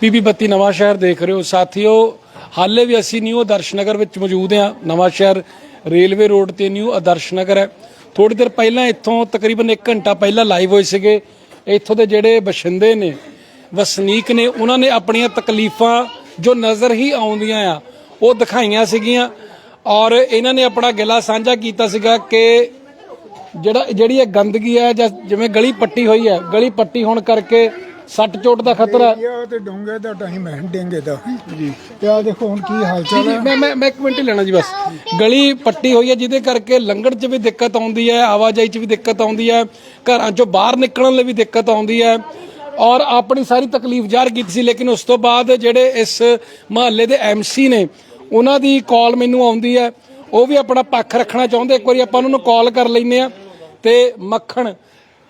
PP ਬੱਤੀ ਨਵਾਂ ਸ਼ਹਿਰ ਦੇਖ ਰਹੇ ਹੋ। ਸਾਥੀਓ, ਹਾਲੇ ਵੀ ਅਸੀਂ ਨਿਊ ਆਦਰਸ਼ ਨਗਰ ਵਿੱਚ ਮੌਜੂਦ ਹਾਂ। ਨਵਾਂ ਸ਼ਹਿਰ ਰੇਲਵੇ ਰੋਡ ਤੇ ਨਿਊ ਆਦਰਸ਼ ਨਗਰ ਹੈ। ਥੋੜੀ ਦੇਰ ਪਹਿਲਾਂ ਇੱਥੋਂ ਤਕਰੀਬਨ 1 ਘੰਟਾ ਪਹਿਲਾਂ ਲਾਈਵ ਹੋਏ ਸੀਗੇ। ਇੱਥੋਂ ਦੇ ਜਿਹੜੇ ਬਸ਼ਿੰਦੇ ਨੇ, ਵਸਨੀਕ ਨੇ, ਉਹਨਾਂ ਨੇ ਆਪਣੀਆਂ ਤਕਲੀਫਾਂ ਜੋ ਨਜ਼ਰ ਹੀ ਆਉਂਦੀਆਂ ਆ, ਉਹ ਦਿਖਾਈਆਂ ਸੀਗੀਆਂ। ਔਰ ਇਹਨਾਂ ਨੇ ਆਪਣਾ ਗਿਲਾ ਸਾਂਝਾ ਕੀਤਾ ਸੀਗਾ ਕਿ ਜਿਹੜਾ, ਜਿਹੜੀ ਇਹ ਗੰਦਗੀ ਹੈ ਜਾਂ ਜਿਵੇਂ ਗਲੀ ਪੱਟੀ ਹੋਈ ਹੈ, ਗਲੀ ਪੱਟੀ ਹੋਣ ਕਰਕੇ ਸੱਟ ਚੋਟ ਦਾ ਖਤਰਾ ਹੈ। ਇਹ ਤੇ ਡੋਂਗੇ ਦਾ ਟਾਈਮ ਹੈ ਡੇਂਗੇ ਦਾ। ਜੀ ਤੇ ਆ ਦੇਖੋ ਹੁਣ ਕੀ ਹਾਲ ਚਾਲ ਹੈ। ਮੈਂ ਮੈਂ ਮੈਂ ਇੱਕ ਮਿੰਟ ਹੀ ਲੈਣਾ ਜੀ ਬਸ। ਗਲੀ ਪੱਟੀ ਹੋਈ ਹੈ ਜਿਹਦੇ ਕਰਕੇ ਲੰਘਣ 'ਚ ਵੀ ਦਿੱਕਤ ਆਉਂਦੀ ਹੈ ਆਵਾਜਾਈ 'ਚ ਵੀ ਦਿੱਕਤ ਆਉਂਦੀ ਹੈ ਘਰਾਂ 'ਚੋਂ ਬਾਹਰ ਨਿਕਲਣ ਲਈ ਵੀ ਦਿੱਕਤ ਆਉਂਦੀ ਹੈ। ਔਰ ਆਪਣੀ ਸਾਰੀ ਤਕਲੀਫ ਜ਼ਾਹਰ ਕੀਤੀ ਸੀ ਲੇਕਿਨ ਉਸ ਤੋਂ ਬਾਅਦ ਜਿਹੜੇ ਇਸ ਮਹੱਲੇ ਦੇ ਐਮਸੀ ਨੇ ਉਹਨਾਂ ਦੀ ਕਾਲ ਮੈਨੂੰ ਆਉਂਦੀ ਹੈ। ਉਹ ਵੀ ਆਪਣਾ ਪੱਖ ਰੱਖਣਾ ਚਾਹੁੰਦੇ। ਇੱਕ ਵਾਰੀ ਆਪਾਂ ਉਹਨਾਂ ਨੂੰ ਕਾਲ ਕਰ ਲੈਂਦੇ ਆ ਤੇ ਮੱਖਣ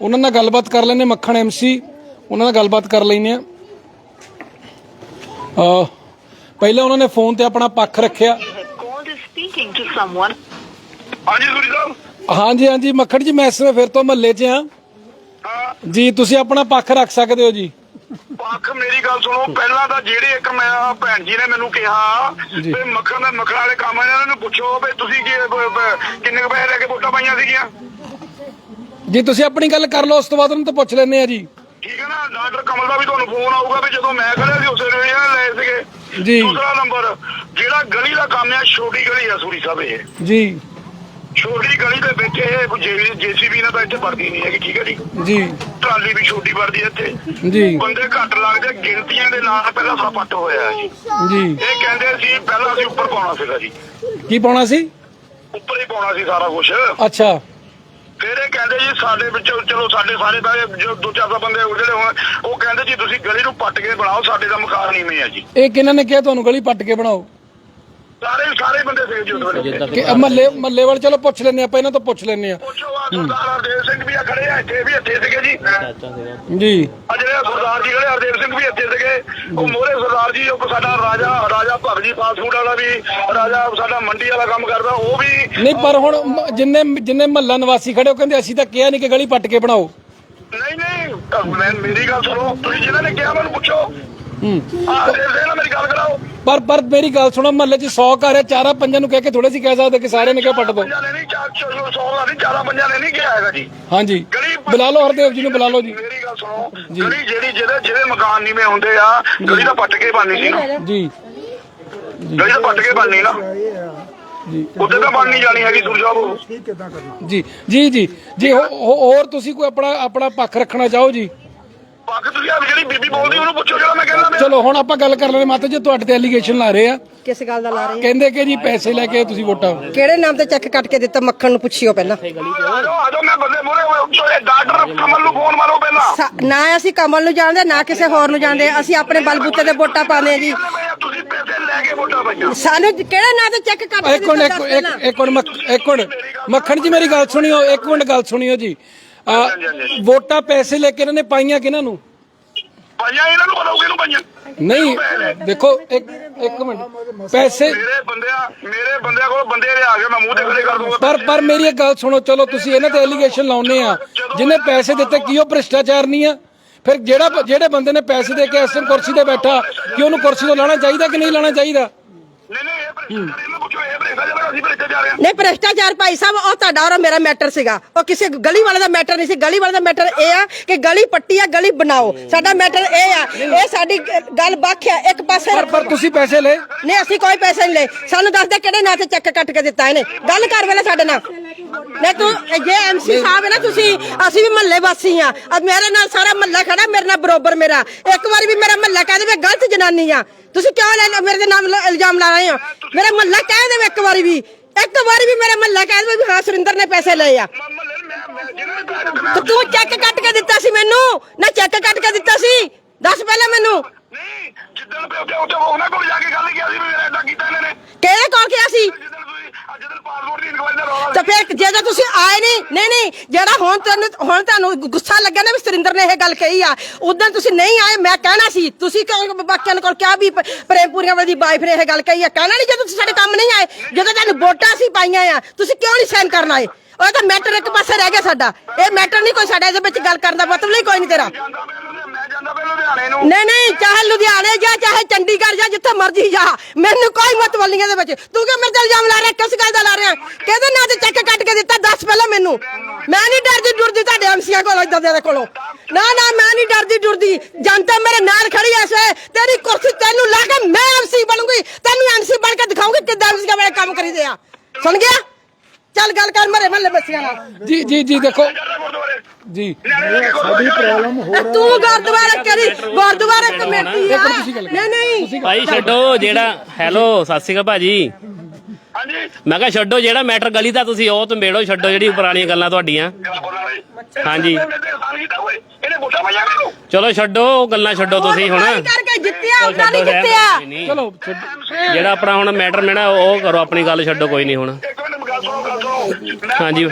ਉਹਨਾਂ ਨਾਲ ਗੱਲਬਾਤ ਕਰ ਲੈਂਦੇ ਮੱਖਣ ਐਮਸੀ। ਉਹਨਾਂ ਨਾਲ ਗੱਲਬਾਤ ਕਰ ਲੈਂਦੇ ਆ ਪਹਿਲਾਂ ਉਹਨਾਂ ਨੇ ਫੋਨ ਤੇ ਆਪਣਾ ਪੱਖ ਰੱਖਿਆ. ਹਾਂਜੀ ਸੂਰੀ ਸਾਹਿਬ। ਹਾਂਜੀ ਹਾਂਜੀ ਮੱਖਣ ਜੀ ਮੈਂ ਇਸ ਵੇਲੇ ਫਿਰ ਤੋਂ ਮਹੱਲੇ 'ਚ ਆ ਹਾਂ। ਜੀ ਤੁਸੀਂ ਆਪਣਾ ਪੱਖ ਰੱਖ ਸਕਦੇ ਹੋ ਜੀ? ਪੱਖ ਮੇਰੀ ਗੱਲ ਸੁਣੋ ਪਹਿਲਾਂ ਤਾਂ ਜਿਹੜੇ ਇੱਕ ਮੈਂ ਭੈਣ ਜੀ ਨੇ ਮੈਨੂੰ ਕਿਹਾ ਜੀ। ਵੀ ਮੱਖਣ ਦਾ ਮੱਖਣ ਵਾਲੇ ਕੰਮ ਆ ਇਹਨਾਂ ਨੂੰ ਪੁੱਛੋ ਵੀ ਤੁਸੀਂ ਕੀ ਬ- ਬ- ਕਿੰਨੇ ਕੁ ਪੈਸੇ ਲੈ ਕੇ ਵੋਟਾਂ ਪਾਈਆਂ ਸੀਗੀਆਂ? ਜੀ ਤੁਸੀਂ ਆਪਣੀ ਗੱਲ ਕਰ ਲਓ ਉਸ ਤੋਂ ਬਾਅਦ ਉਹਨਾਂ ਤੋਂ ਪੁੱਛ ਲੈਂਦੇ ਆ ਜੀ। ਠੀਕ ਹੈ ਨਾ? ਡਾਕਟਰ ਕਮਲ ਦਾ ਵੀ ਤੁਹਾਨੂੰ ਫੋਨ ਆਊਗਾ ਵੀ ਜਦੋਂ ਮੈਂ ਖੜਿਆ ਸੀ ਉਸੇ ਵੇਲੇ ਇਹਨਾਂ ਲਏ ਸੀਗੇ। ਜੀ। ਦੂਸਰਾ ਨੰਬਰ ਜਿਹੜਾ ਗਲੀ ਦਾ ਕੰਮ ਆ ਛੋਟੀ ਗਲੀ ਆ ਸੂਰੀ ਸਾਹਿਬ ਇਹ। ਜੀ। ਛੋਟੀ ਗਲੀ ਦੇ ਵਿੱਚ ਇਹ ਜੀਸੀਬੀ ਨਾਲ ਤਾਂ ਇੱਥੇ ਵਰਦੀ ਨਹੀਂ ਹੈਗੀ ਠੀਕ ਹੈ ਜੀ? ਜੀ। ਟਰਾਲੀ ਵੀ ਛੋਟੀ ਵਰਦੀ ਹੈ ਇੱਥੇ। ਜੀ। ਬੰਦੇ ਘੱਟ ਲੱਗਦੇ ਗਿਣਤੀਆਂ ਦੇ ਨਾਲ ਪਹਿਲਾਂ ਸਪੱਟ ਹੋਇਆ ਜੀ। ਜੀ। ਇਹ ਕਹਿੰਦੇ ਸੀ ਪਹਿਲਾਂ ਅਸੀਂ ਉੱਪਰ ਪਾਉਣਾ ਸੀਗਾ ਜੀ। ਕੀ ਪਾਉਣਾ ਸੀ? ਉੱਪਰ ਹੀ ਪਾਉਣਾ ਸੀ ਸਾਰਾ ਕੁਝ ਅੱਛਾ। ਫਿਰ ਇਹ ਕਹਿੰਦੇ ਜੀ ਸਾਡੇ ਵਿੱਚ ਚਲੋ ਸਾਡੇ ਸਾਰੇ ਤਾਂ ਇਹ ਜੋ ਦੋ ਚਾਰ ਸੌ ਬੰਦੇ ਉਹ ਜਿਹੜੇ ਹੋਣ ਉਹ ਕਹਿੰਦੇ ਜੀ ਤੁਸੀਂ ਗਲੀ ਨੂੰ ਪੱਟ ਕੇ ਬਣਾਓ ਸਾਡੇ ਦਾ ਮਕਾਨ ਨੀਵੇਂ ਆ ਜੀ। ਇਹ ਕਿਹਨਾਂ ਨੇ ਕਿਹਾ ਤੁਹਾਨੂੰ ਗਲੀ ਪੱਟ ਕੇ ਬਣਾਓ? ਸਾਰੇ ਸਾਰੇ ਬੰਦੇ ਸੀ ਜੀ ਵੇਲੇ। ਕਿ ਮਹੱਲੇ ਮਹੱਲੇ ਵਾਲੇ ਚਲੋ ਪੁੱਛ ਲੈਂਦੇ ਆ ਆਪਾਂ ਇਹਨਾਂ ਤੋਂ ਪੁੱਛ ਲੈਂਦੇ ਆ ਪੁੱਛੋ। ਆ ਸਰਦਾਰ ਹਰਦੇਵ ਸਿੰਘ ਵੀ ਆ ਖੜੇ ਆ ਇੱਥੇ ਵੀ ਇੱਥੇ ਸੀਗੇ ਜੀ। ਜੀ। ਆ ਜਿਹੜੇ ਸਰਦਾਰ ਜੀ ਖੜੇ ਹਰਦੇਵ ਸਿੰਘ ਵੀ ਇੱਥੇ ਸੀਗੇ। ਉਹ ਮੋਹਰੇ ਸਰਦਾਰ ਜੀ ਉਹ ਸਾਡਾ ਰਾਜਾ ਰਾਜਾ ਭਗਜੀ ਫਾਸਟ ਫੂਡ ਵਾਲਾ ਵੀ ਰਾਜਾ ਸਾਡਾ ਮੰਡੀ ਵਾਲਾ ਕੰਮ ਕਰਦਾ ਉਹ ਵੀ ਨਹੀਂ ਪਰ ਹੁਣ ਮ- ਜਿੰਨੇ ਜਿੰਨੇ ਮਹੱਲਾ ਨਿਵਾਸੀ ਖੜੇ ਉਹ ਕਹਿੰਦੇ ਅਸੀਂ ਤਾਂ ਕਿਹਾ ਨਹੀਂ ਕਿ ਗਲੀ ਪੱਟ ਕੇ ਬਣਾਓ। ਨਹੀਂ ਨਹੀਂ ਤਾਂ ਮੈਂ ਮੇਰੀ ਗੱਲ ਸੁਣੋ ਤੁਸੀਂ ਜਿਹਨਾਂ ਨੇ ਕਿਹਾ ਮੈਨੂੰ ਪੁੱਛੋ। ਹੂੰ। ਆ ਦੇ ਨਾਲ ਮੇਰੀ ਗੱਲ ਕਰਾਓ। ਪਰ ਪਰ ਮੇਰੀ ਗੱਲ ਸੁਣੋ ਮਹੱਲੇ 'ਚ 100 ਘਰ ਹੈ ਚਾਰਾਂ ਪੰਜਾਂ ਨੂੰ ਕਹਿ ਕੇ ਥੋੜੇ ਸੀ ਕਹਿ ਸਕਦੇ ਕਿ ਸਾਰਿਆਂ ਨੇ ਕਿਹਾ ਪੱਟ ਦੋ। ਪੰਜਾਂ ਨੇ ਨਹੀਂ ਚਾਰ ਚਲੋ ਸੌ ਦਾ ਨਹੀਂ ਚਾਰਾਂ ਪੰਜਾਂ ਨੇ ਨਹੀਂ ਕਿਹਾ ਹੈਗਾ ਜੀ। ਹਾਂਜੀ। ਗਲੀ ਬੁਲਾ ਲਓ ਹਰਦੇਵ ਜੀ ਨੂੰ ਬੁਲਾ ਲਓ ਜੀ। ਮੇਰੀ ਗੱਲ ਸੁਣੋ ਗਲੀ ਜਿਹੜੀ ਜਿਹਦੇ ਜਿਹਦੇ ਮਕਾਨ ਨੀਵੇਂ ਹੁੰਦੇ ਆ ਗਲੀ ਤਾਂ ਪੱਟ ਕੇ ਬਣਨੀ ਸੀ ਨਾ। ਜੀ। ਗਲੀ ਤਾਂ ਪੱਟ ਕੇ ਬਣਨੀ ਨਾ। ਇਹ ਆ ਜੀ। ਉੱਤੇ ਤਾਂ ਬਣਨੀ ਜਾਣੀ ਹੈਗੀ ਸੁਰ ਸਾਹਿਬ। ਕੀ ਕਿਦਾਂ ਕਰਨਾ ਜੀ। ਜੀ ਜੀ। ਜੀ ਹੋ- ਹੋ- ਹੋਰ ਤੁਸੀਂ ਕੋਈ ਆਪਣਾ ਆਪਣਾ ਪੱਖ ਰੱਖਣਾ ਚਾਹੋ ਜੀ। ਪੱਕ ਤੁਸੀਂ ਆ ਜਿਹੜੀ ਬੀਬੀ ਬੋਲਦੀ ਉਹਨੂੰ ਪੁੱਛੋ ਜਿਹੜਾ ਮੈਂ ਕਹਿੰਦਾ ਮੈਂ ਚਲੋ ਹੁਣ ਆਪਾਂ ਗੱਲ ਕਰ ਲੈਂਦੇ ਮਾਤਾ ਜੀ ਤੁਹਾਡੇ ਤੇ ਐਲੀਗੇਸ਼ਨ ਲਾ ਰਹੇ ਆ ਕਿਸ ਗੱਲ ਦਾ ਲਾ ਰਹੇ ਕਹਿੰਦੇ ਕਿ ਜੀ ਪੈਸੇ ਲੈ ਕੇ ਤੁਸੀਂ ਵੋਟਾਂ? ਕਿਹੜੇ ਨਾਮ ਤੇ ਚੈੱਕ ਕੱਟ ਕੇ ਦਿੱਤਾ? ਮੱਖਣ ਨੂੰ ਪੁੱਛਿਓ ਪਹਿਲਾਂ। ਆਜੋ ਆਜੋ ਮੈਂ ਬੰਦੇ ਮੋਰੇ ਹੋਏ ਡਾਕਟਰ ਕਮਲ ਨੂੰ ਫੋਨ ਮਾਰੋ ਪਹਿਲਾਂ। ਸਾ- ਨਾ ਅਸੀਂ ਕਮਲ ਨੂੰ ਜਾਣਦੇ ਨਾ ਕਿਸੇ ਹੋਰ ਨੂੰ ਜਾਣਦੇ। ਅਸੀਂ ਆਪਣੇ ਬਲਬੂਤੇ ਦੇ ਵੋਟਾਂ ਪਾਉਂਦੇ ਆ ਜੀ। ਤੁਸੀਂ ਪੈਸੇ ਲੈ ਕੇ ਵੋਟਾਂ ਪਾਈਆਂ। ਸਾਨੂੰ ਕਿਹੜੇ ਨਾਂ ਤੇ ਚੈੱਕ ਕੱਟ ਕੇ ਇੱਕ ਮਿੰਟ ਦਿੱਤਾ? ਇੱਕ ਦੱਸ ਇੱਕ ਪਹਿਲਾਂ। ਇੱਕ ਮਿੰਟ ਮੱਖ- ਇੱਕ ਮਿੰਟ। ਮੱਖਣ ਜੀ ਮੇਰੀ ਗੱਲ ਸੁਣਿਓ ਇੱਕ ਮਿੰਟ ਗੱਲ ਸੁਣਿਓ ਜੀ। ਵੋਟਾਂ ਪੈਸੇ ਲੈ ਕੇ ਇਹਨਾਂ ਨੇ ਪਾਈਆਂ ਕਿਹਨਾਂ ਨੂੰ? ਪਾਈਆਂ ਇਹਨਾਂ ਨੂੰ ਪਤਾ ਕਿਹਨੂੰ ਪਾਈਆਂ। ਨਹੀਂ ਦੇਖੋ ਇੱਕ ਇੱਕ ਮਿੰਟ। ਪੈਸੇ ਮੇਰੇ ਬੰਦਿਆਂ ਮੇਰੇ ਬੰਦਿਆਂ ਕੋਲ ਬੰਦੇ ਆ ਗਏ ਮੈਂ ਮੂੰਹ ਤੇ ਖੜੇ ਕਰ ਦੂੰਗਾ। ਪਰ ਪਰ ਮੇਰੀ ਇੱਕ ਗੱਲ ਸੁਣੋ ਚਲੋ ਤੁਸੀਂ ਇਹਨਾਂ ਤੇ ਐਲੀਗੇਸ਼ਨ ਲਾਉਨੇ ਆ। ਜਿਹਨੇ ਪੈਸੇ ਦਿੱਤੇ ਕੀ ਉਹ ਭ੍ਰਿਸ਼ਟਾਚਾਰ ਨਹੀਂ ਆ? ਫਿਰ ਜਿਹੜਾ ਜਿਹੜੇ ਬੰਦੇ ਨੇ ਪੈਸੇ ਦੇ ਕੇ ਇਸ ਟਾਈਮ ਕੁਰਸੀ ਤੇ ਬੈਠਾ ਕਿ ਉਹਨੂੰ ਕੁਰਸੀ ਤੋਂ ਲਾਣਾ ਚਾਹੀਦਾ ਕਿ ਨਹੀਂ ਲਾਣਾ ਚਾਹੀਦਾ? ਨਹੀਂ ਨਹੀਂ ਇਹ ਭ੍ਰਿਸ਼ਟਾਚਾਰ ਇਹਨਾਂ ਨਹੀਂ ਭ੍ਰਿਸ਼ਟਾਚਾਰ ਭਾਈ ਸਾਹਿਬ ਉਹ ਤੁਹਾਡਾ ਔਰ ਮੇਰਾ ਮੈਟਰ ਸੀਗਾ। ਉਹ ਕਿਸੇ ਗਲੀ ਵਾਲੇ ਦਾ ਮੈਟਰ ਨਹੀਂ ਸੀ। ਗਲੀ ਵਾਲੇ ਦਾ ਮੈਟਰ ਇਹ ਆ ਕਿ ਗਲੀ ਪੱਟੀ ਆ ਗਲੀ ਬਣਾਓ। ਸਾਡਾ ਮੈਟਰ ਇਹ ਆ ਇਹ ਸਾਡੀ ਗੱਲ ਬਾਖਿਆ ਇੱਕ ਪਾਸੇ ਪਰ ਤੁਸੀਂ ਪੈਸੇ ਲਏ। ਨਹੀਂ ਅਸੀਂ ਕੋਈ ਪੈਸੇ ਨਹੀਂ ਲਏ। ਸਾਨੂੰ ਦੱਸ ਦੇ ਕਿਹੜੇ ਨਾਂ ਤੇ ਚੈੱਕ ਕੱਟ ਕੇ ਦਿੱਤਾ ਇਹਨੇ। ਗੱਲ ਕਰ ਵੇਲੇ ਸਾਡੇ ਨਾਲ। ਨਹੀਂ ਤੂੰ ਜੇ ਐਮਸੀ ਸਾਹਿਬ ਹੈ ਨਾ ਤੁਸੀਂ ਅਸੀਂ ਵੀ ਮਹੱਲੇ ਵਾਸੀ ਆ ਮੇਰੇ ਨਾਲ ਸਾਰਾ ਮਹੱਲਾ ਖੜਾ ਮੇਰੇ ਨਾਲ ਬਰੋਬਰ ਮੇਰਾ। ਇੱਕ ਵਾਰੀ ਵੀ ਮੇਰਾ ਮਹੱਲਾ ਕਹਿ ਦੇਵੇ ਗਲਤ ਜਨਾਨੀ ਆ। ਤੁਸੀਂ ਕਿਉਂ ਲੈ ਮੇਰੇ ਦੇ ਨਾਮ ਲ- ਇਲਜ਼ਾਮ ਲਾ ਰਹੇ ਹੋ? ਮੇਰਾ ਮਹੱਲਾ ਕਹਿ ਦੇਵੇ ਇੱਕ ਵਾਰੀ ਵੀ। ਇੱਕ ਵਾਰੀ ਵੀ ਮੇਰਾ ਮਹੱਲਾ ਕਹਿ ਦੇਵੇ ਵੀ ਹਾਂ ਸੁਰਿੰਦਰ ਨੇ ਪੈਸੇ ਲਏ ਆ। ਤੇ ਚੈੱਕ ਕੱਟ ਕੇ ਦਿੱਤਾ ਸੀ ਮੈਨੂੰ? ਨਾ ਚੈੱਕ ਕੱਟ ਕੇ ਦਿੱਤਾ ਸੀ? ਦੱਸ ਪਹਿਲਾਂ ਮੈਨੂੰ। ਨਹੀਂ ਜਿੱਦਣ ਤੇ ਉੱਥੇ ਉਹਨਾਂ ਕੋਲ ਜਾ ਕੇ ਗੱਲ ਕੀਤੀ ਸੀ ਵੀ ਮੇਰਾ ਏਦਾਂ ਕੀਤਾ ਇਹਨਾਂ ਨੇ ਕਿਹੜੇ ਕੋਲ ਕਿਹਾ ਸੀ ਜਿੱਦਣ ਤੁਸੀਂ ਅੱਜ ਦਿਨ ਪਾਸਪੋਰਟ ਦੀ ਇਨਕੁਆਇਰੀ ਦਾ ਰੌਲਾ ਤੁਸੀਂ ਆਏ ਨਹੀਂ ਨਹੀਂ ਨਹੀਂ, ਜਿਹੜਾ ਹੁਣ ਤੈਨੂੰ ਹੁਣ ਤੁਹਾਨੂੰ ਗੁੱਸਾ ਲੱਗਿਆ ਨਾ ਵੀ ਸੁਰਿੰਦਰ ਨੇ ਇਹ ਗੱਲ ਕਹੀ ਆ, ਉਦੋਂ ਤੁਸੀਂ ਨਹੀਂ ਆਏ, ਮੈਂ ਕਹਿਣਾ ਸੀ, ਤੁਸੀਂ ਕਿਉਂ ਬਾਕੀਆਂ ਕੋਲ ਕਿਹਾ ਵੀ ਪ- ਵਾਲੀ ਵਾਈਫ ਨੇ ਇਹ ਗੱਲ ਕਹੀ ਆ, ਕਹਿਣਾ ਨਹੀਂ ਜਦੋਂ ਤੁਸੀਂ ਸਾਡੇ ਕੰਮ ਨਹੀਂ ਆਏ, ਜਦੋਂ ਤੁਹਾਨੂੰ ਵੋਟਾਂ ਸੀ ਪਾਈਆਂ ਆ, ਤੁਸੀਂ ਕਿਉਂ ਨਹੀਂ ਸਾਈਨ ਕਰਨ ਆਏ? ਉਹ ਤਾਂ ਮੈਟਰ ਇੱਕ ਪਾਸੇ ਰਹਿ ਗਿਆ ਸਾਡਾ, ਇਹ ਮੈਟਰ ਨਹੀਂ ਕੋਈ ਸਾਡਾ ਇਹਦੇ ਵਿੱਚ ਗੱਲ ਕਰਨ ਦਾ ਮਤਲਬ ਨਹੀਂ ਕੋਈ ਨਹੀਂ ਤੇਰਾ। ਨਹੀਂ ਨਹੀਂ, ਚਾਹੇ ਲੁਧਿਆਣੇ ਜਾ, ਚਾਹੇ ਚੰਡੀਗੜ੍ਹ ਜਾ, ਜਿੱਥੇ ਮਰਜ਼ੀ ਜਾ, ਮੈਨੂੰ ਕੋਈ ਮਤਲਬ ਮਤਵਲੀਆਂ ਇਹਦੇ ਵਿੱਚ, ਤੂੰ ਕਿ ਮੇਰੇ ਤੇ ਇਲਜ਼ਾਮ ਲਾ ਰਿਹਾ ਕਿਹਦੇ ਨਾਂ ਤੇ ਚੈੱਕ ਕੱਟ ਕੇ ਦਿੱਤਾ ਦੱਸ ਪਹਿਲਾਂ ਮੈਨੂੰ ਮੈਂ ਨਹੀਂ ਡਰਦੀ ਡੁਰਦੀ ਤੁਹਾਡੇ ਇਦਾਂ ਦੇ ਕੋਲੋਂ। ਨਾ ਨਾ ਮੈਂ ਨਹੀਂ ਡਰਦੀ ਡੁਰਦੀ। ਜਨਤਾ ਮੇਰੇ ਨਾਲ ਖੜੀ ਐ ਸੇ ਤੇਰੀ ਕੁਰਸੀ ਤੈਨੂੰ ਲਾ ਕੇ ਮੈਂ ਐਮਸੀ ਬਣੂੰਗੀ। ਤੈਨੂੰ ਐਮਸੀ ਬਣ ਕੇ ਦਿਖਾਉਂਗੀ ਕਿੱਦਾਂ ਐਮਸੀ ਦਾ ਕੰਮ ਕਰੀਦੇ ਆ। ਸੁਣ ਗਿਆ? ਚੱਲ ਗੱਲ ਕਰ ਮਰੇ ਮੱਲੇ ਬੱਚਿਆਂ ਨਾਲ। ਜੀ ਜੀ ਜੀ ਦੇਖੋ। ਜੀ। ਸਾਡੀ ਪ੍ਰੋਬਲਮ ਹੋ ਇਹ ਤੂੰ ਗੁਰਦੁਆਰੇ ਕਰੀ। ਗੁਰਦੁਆਰੇ ਕਮੇਟੀ ਆ। ਨਹੀਂ ਨਹੀਂ। ਭਾਈ ਛੱਡੋ ਜਿਹੜਾ ਹੈਲੋ ਸਤਿ ਸ਼੍ਰੀ ਅਕਾਲ ਭਾਜੀ। ਹਾਂਜੀ ਮੈਂ ਕਿਹਾ ਛੱਡੋ ਜਿਹੜਾ ਮੈਟਰ ਗਲੀ ਦਾ ਤੁਸੀਂ ਉਹ ਤੁੰਬੇੜੋ ਛੱਡੋ ਜਿਹੜੀ ਪੁਰਾਣੀਆਂ ਗੱਲਾਂ ਤੁਹਾਡੀਆਂ। ਹਾਂਜੀ। ਇਹਨੇ ਮੈਨੂੰ। ਚਲੋ ਛੱਡੋ ਉਹ ਗੱਲਾਂ ਛੱਡੋ ਤੁਸੀਂ ਹੁਣ। ਕਰਕੇ ਜਿੱਤਿਆ ਉਹਨਾਂ ਜਿੱਤਿਆ। ਚਲੋ ਜਿਹੜਾ ਆਪਣਾ ਹੁਣ ਮੈਟਰ ਮੇਣਾ ਉਹ ਕਰੋ ਆਪਣੀ ਗੱਲ ਛੱਡੋ ਕੋਈ ਨਹੀਂ ਹੁਣ। ਇੱਕ ਮਿੰਟ ਗੱਲ ਸੁਣੋ ਗੱਲ ਸੁਣੋ। ਮੈਂ ਹਾਂਜੀ।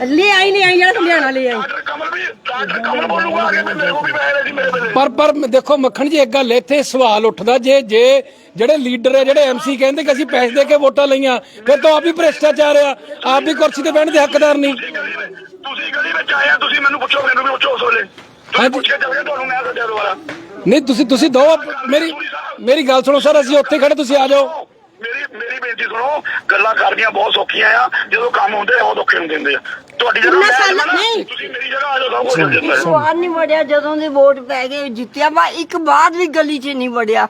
ਲੈ ਆਈ ਨਹੀਂ ਆਈ ਜਿਹੜਾ ਹਰਿਆਣਾ ਲੈ ਆਈ। ਡਾਕਟਰ ਕਮਲ ਵੀ ਡਾਕਟਰ ਕਮਲ ਬੋਲੂਗਾ ਆ ਕੇ ਵੀ ਮੇਰੇ ਕੋ ਵੀ ਪੈਸੇ ਲਏ ਸੀ ਮੇਰੇ ਵੇਲੇ ਪਰ ਪਰ ਦੇਖੋ ਮੱਖਣ ਜੀ ਇੱਕ ਗੱਲ ਇੱਥੇ ਸਵਾਲ ਉੱਠਦਾ ਜੇ ਜੇ ਜਿਹੜੇ ਲੀਡਰ ਹੈ ਜਿਹੜੇ ਐਮਸੀ ਕਹਿੰਦੇ ਕਿ ਅਸੀਂ ਪੈਸੇ ਦੇ ਕੇ ਵੋਟਾਂ ਲਈਆਂ ਫਿਰ ਤਾਂ ਆਪ ਵੀ ਭ੍ਰਿਸ਼ਟਾਚਾਰ ਆ ਆਪ ਵੀ ਕੁਰਸੀ ਤੇ ਬਹਿਣ ਦੇ ਹੱਕਦਾਰ ਨਹੀਂ। ਤੁਸੀਂ ਗਲੀ ਵਿੱਚ- ਤੁਸੀਂ ਗਲੀ ਵਿੱਚ ਆਏ ਆ ਤੁਸੀਂ ਮੈਨੂੰ ਪੁੱਛੋ ਮੈਨੂੰ ਵੀ ਪੁੱਛੋ ਉਸ ਵੇਲੇ। ਤੁਸੀਂ ਹਾਂਜੀ। ਤੁਹਾਨੂੰ ਮੈਂ ਸੱਦਿਆ ਦੁਬਾਰਾ। ਨਹੀਂ ਤੁਸੀਂ ਤੁਸੀਂ ਦੋ ਮੇਰੀ ਮੇਰੀ ਗੱਲ ਸੁਣੋ ਸਰ ਅਸੀਂ ਉੱਥੇ ਖੜੇ ਤੁਸੀਂ ਆ ਜਾਓ। ਮੇਰੀ ਮੇਰੀ ਬੇਨਤੀ ਸੁਣੋ ਗੱਲਾਂ ਕਰਨੀਆਂ ਬਹੁਤ ਸੌਖੀਆਂ ਆ। ਜਦੋਂ ਕੰਮ ਹੁੰਦੇ ਆ ਉਹ ਔਖੇ ਹੁੰਦੇ ਹੁੰਦੇ ਆ। ਤੁਹਾਡੀ ਜਗ੍ਹਾ ਮੈਂ ਸਾਲ- ਨਾ, ਨਹੀਂ। ਤੁਸੀਂ ਮੇਰੀ ਜਗ੍ਹਾ ਆ ਜਾਓ ਸਭ ਕੁਝ ਹੋ ਜਾਂਦਾ ਹੈ। ਨਹੀਂ ਵੜਿਆ ਜਦੋਂ ਦੀ ਵੋਟ ਪੈ ਗਈ ਜਿੱਤਿਆ ਵਾ ਇੱਕ ਬਾਅਦ ਵੀ ਗਲੀ 'ਚ ਨਹੀਂ ਵੜਿਆ।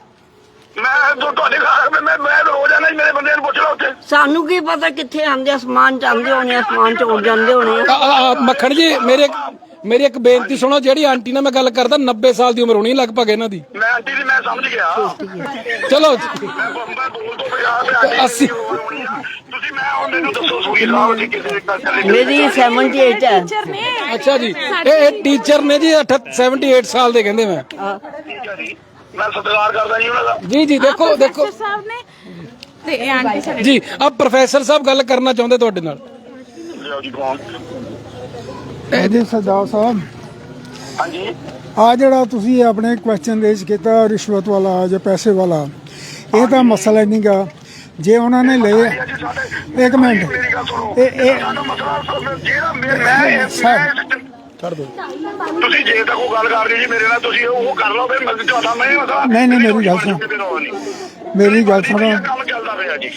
ਮੈਂ ਤੁ- ਤੁਹਾਡੇ ਘਰ ਮੈਂ ਮੈਂ ਮੈਂ ਰੋਜ਼ ਆਣਾ ਮੇਰੇ ਬੰਦਿਆਂ ਨੂੰ ਪੁੱਛ ਲਓ ਉੱਥੇ। ਸਾਨੂੰ ਕੀ ਪਤਾ ਕਿੱਥੇ ਆਂਦੇ ਅਸਮਾਨ ਚ ਆਂਦੇ ਹੋਣੇ ਅਸਮਾਨ ਚ ਉੱਡ ਜਾਂਦੇ ਹੋਣੇ ਆ- ਆ- ਆ, ਮੱਖਣ ਜੀ ਮੇਰੇ ਮੇਰੀ ਇੱਕ ਬੇਨਤੀ ਸੁਣੋ ਜਿਹੜੀ ਆਂਟੀ ਨਾਲ ਮੈਂ ਗੱਲ ਕਰਦਾ 90 ਸਾਲ ਦੀ ਉਮਰ ਹੋਣੀ ਲਗਭਗ ਇਹਨਾਂ ਦੀ। ਮੈਂ ਆਂਟੀ ਦੀ ਮੈਂ ਸਮਝ ਗਿਆ। ਚਲੋ। ਮੈਂ ਬ- ਮੈਂ ਬੋਲ ਤੋਂ ਪਿਆ ਤੇ ਆਂਟੀ ਅਸੀਂ- ਦੀ ਉਮਰ ਹੋਣੀ ਆ। ਤੁਸੀਂ ਮੈਂ ਹੁਣ ਮੈਨੂੰ ਦੱਸੋ ਸੂਰੀ ਸਾਹਿਬ ਜੀ ਕਿਸੇ ਦੇ ਘਰ ਚਲੇ ਗਏ। ਮੇਰੀ 78 ਹੈ ਅੱਛਾ ਜੀ। ਇਹ ਇਹ ਟੀਚਰ ਨੇ ਜੀ 78 78 ਸਾਲ ਦੇ ਕਹਿੰਦੇ ਮੈਂ। ਜੀ। ਮੈਂ ਸਤਿਕਾਰ ਕਰਦਾ ਜੀ ਉਹਨਾਂ ਦਾ। ਜੀ ਜੀ ਦੇਖੋ ਦੇਖੋ। ਸਾਹਿਬ ਨੇ ਤੇ ਆਂਟੀ ਸਾਡੇ ਜੀ ਆ ਪ੍ਰੋਫੈਸਰ ਸਾਹਿਬ ਗੱਲ ਕਰਨਾ ਚਾਹੁੰਦੇ ਤੁਹਾਡੇ ਨਾਲ। ਲਿਓ ਜੀ ਕੌਣ ਇਹਦੇ ਸਰਦਾਰ ਸਾਹਿਬ। ਹਾਂਜੀ। ਆ ਜਿਹੜਾ ਤੁਸੀਂ ਆਪਣੇ ਕੁਐਸਚਨ ਰੇਜ਼ ਕੀਤਾ ਰਿਸ਼ਵਤ ਵਾਲਾ ਜਾਂ ਪੈਸੇ ਵਾਲਾ ਇਹ ਤਾਂ ਮਸਲਾ ਨਹੀਂਗਾ ਜੇ ਉਹਨਾਂ ਨੇ ਲਏ ਇੱਕ ਮਿੰਟ। ਇਹ ਇਹ ਸਾਡਾ ਮਸਲਾ ਜਿਹੜਾ ਮੈਂ ਮੈਂ ਕਰ ਦੋ ਤੁਸੀਂ ਜੇ ਤਾਂ ਕੋਈ ਗੱਲ ਕਰਦੇ ਜੀ ਮੇਰੇ ਨਾਲ ਤੁਸੀਂ ਉਹ ਕਰ ਲਓ ਫਿਰ ਮੈਂ ਤੁਹਾਡਾ ਮੈਂ ਮਸਲਾ ਨਹੀਂ, ਨਹੀਂ, ਮੇਰੀ ਗੱਲ ਸੁਣੋ। ਮੇਰੀ ਗੱਲ ਸੁਣੋ। ਕੰਮ ਚੱਲਦਾ ਪਿਆ ਜੀ।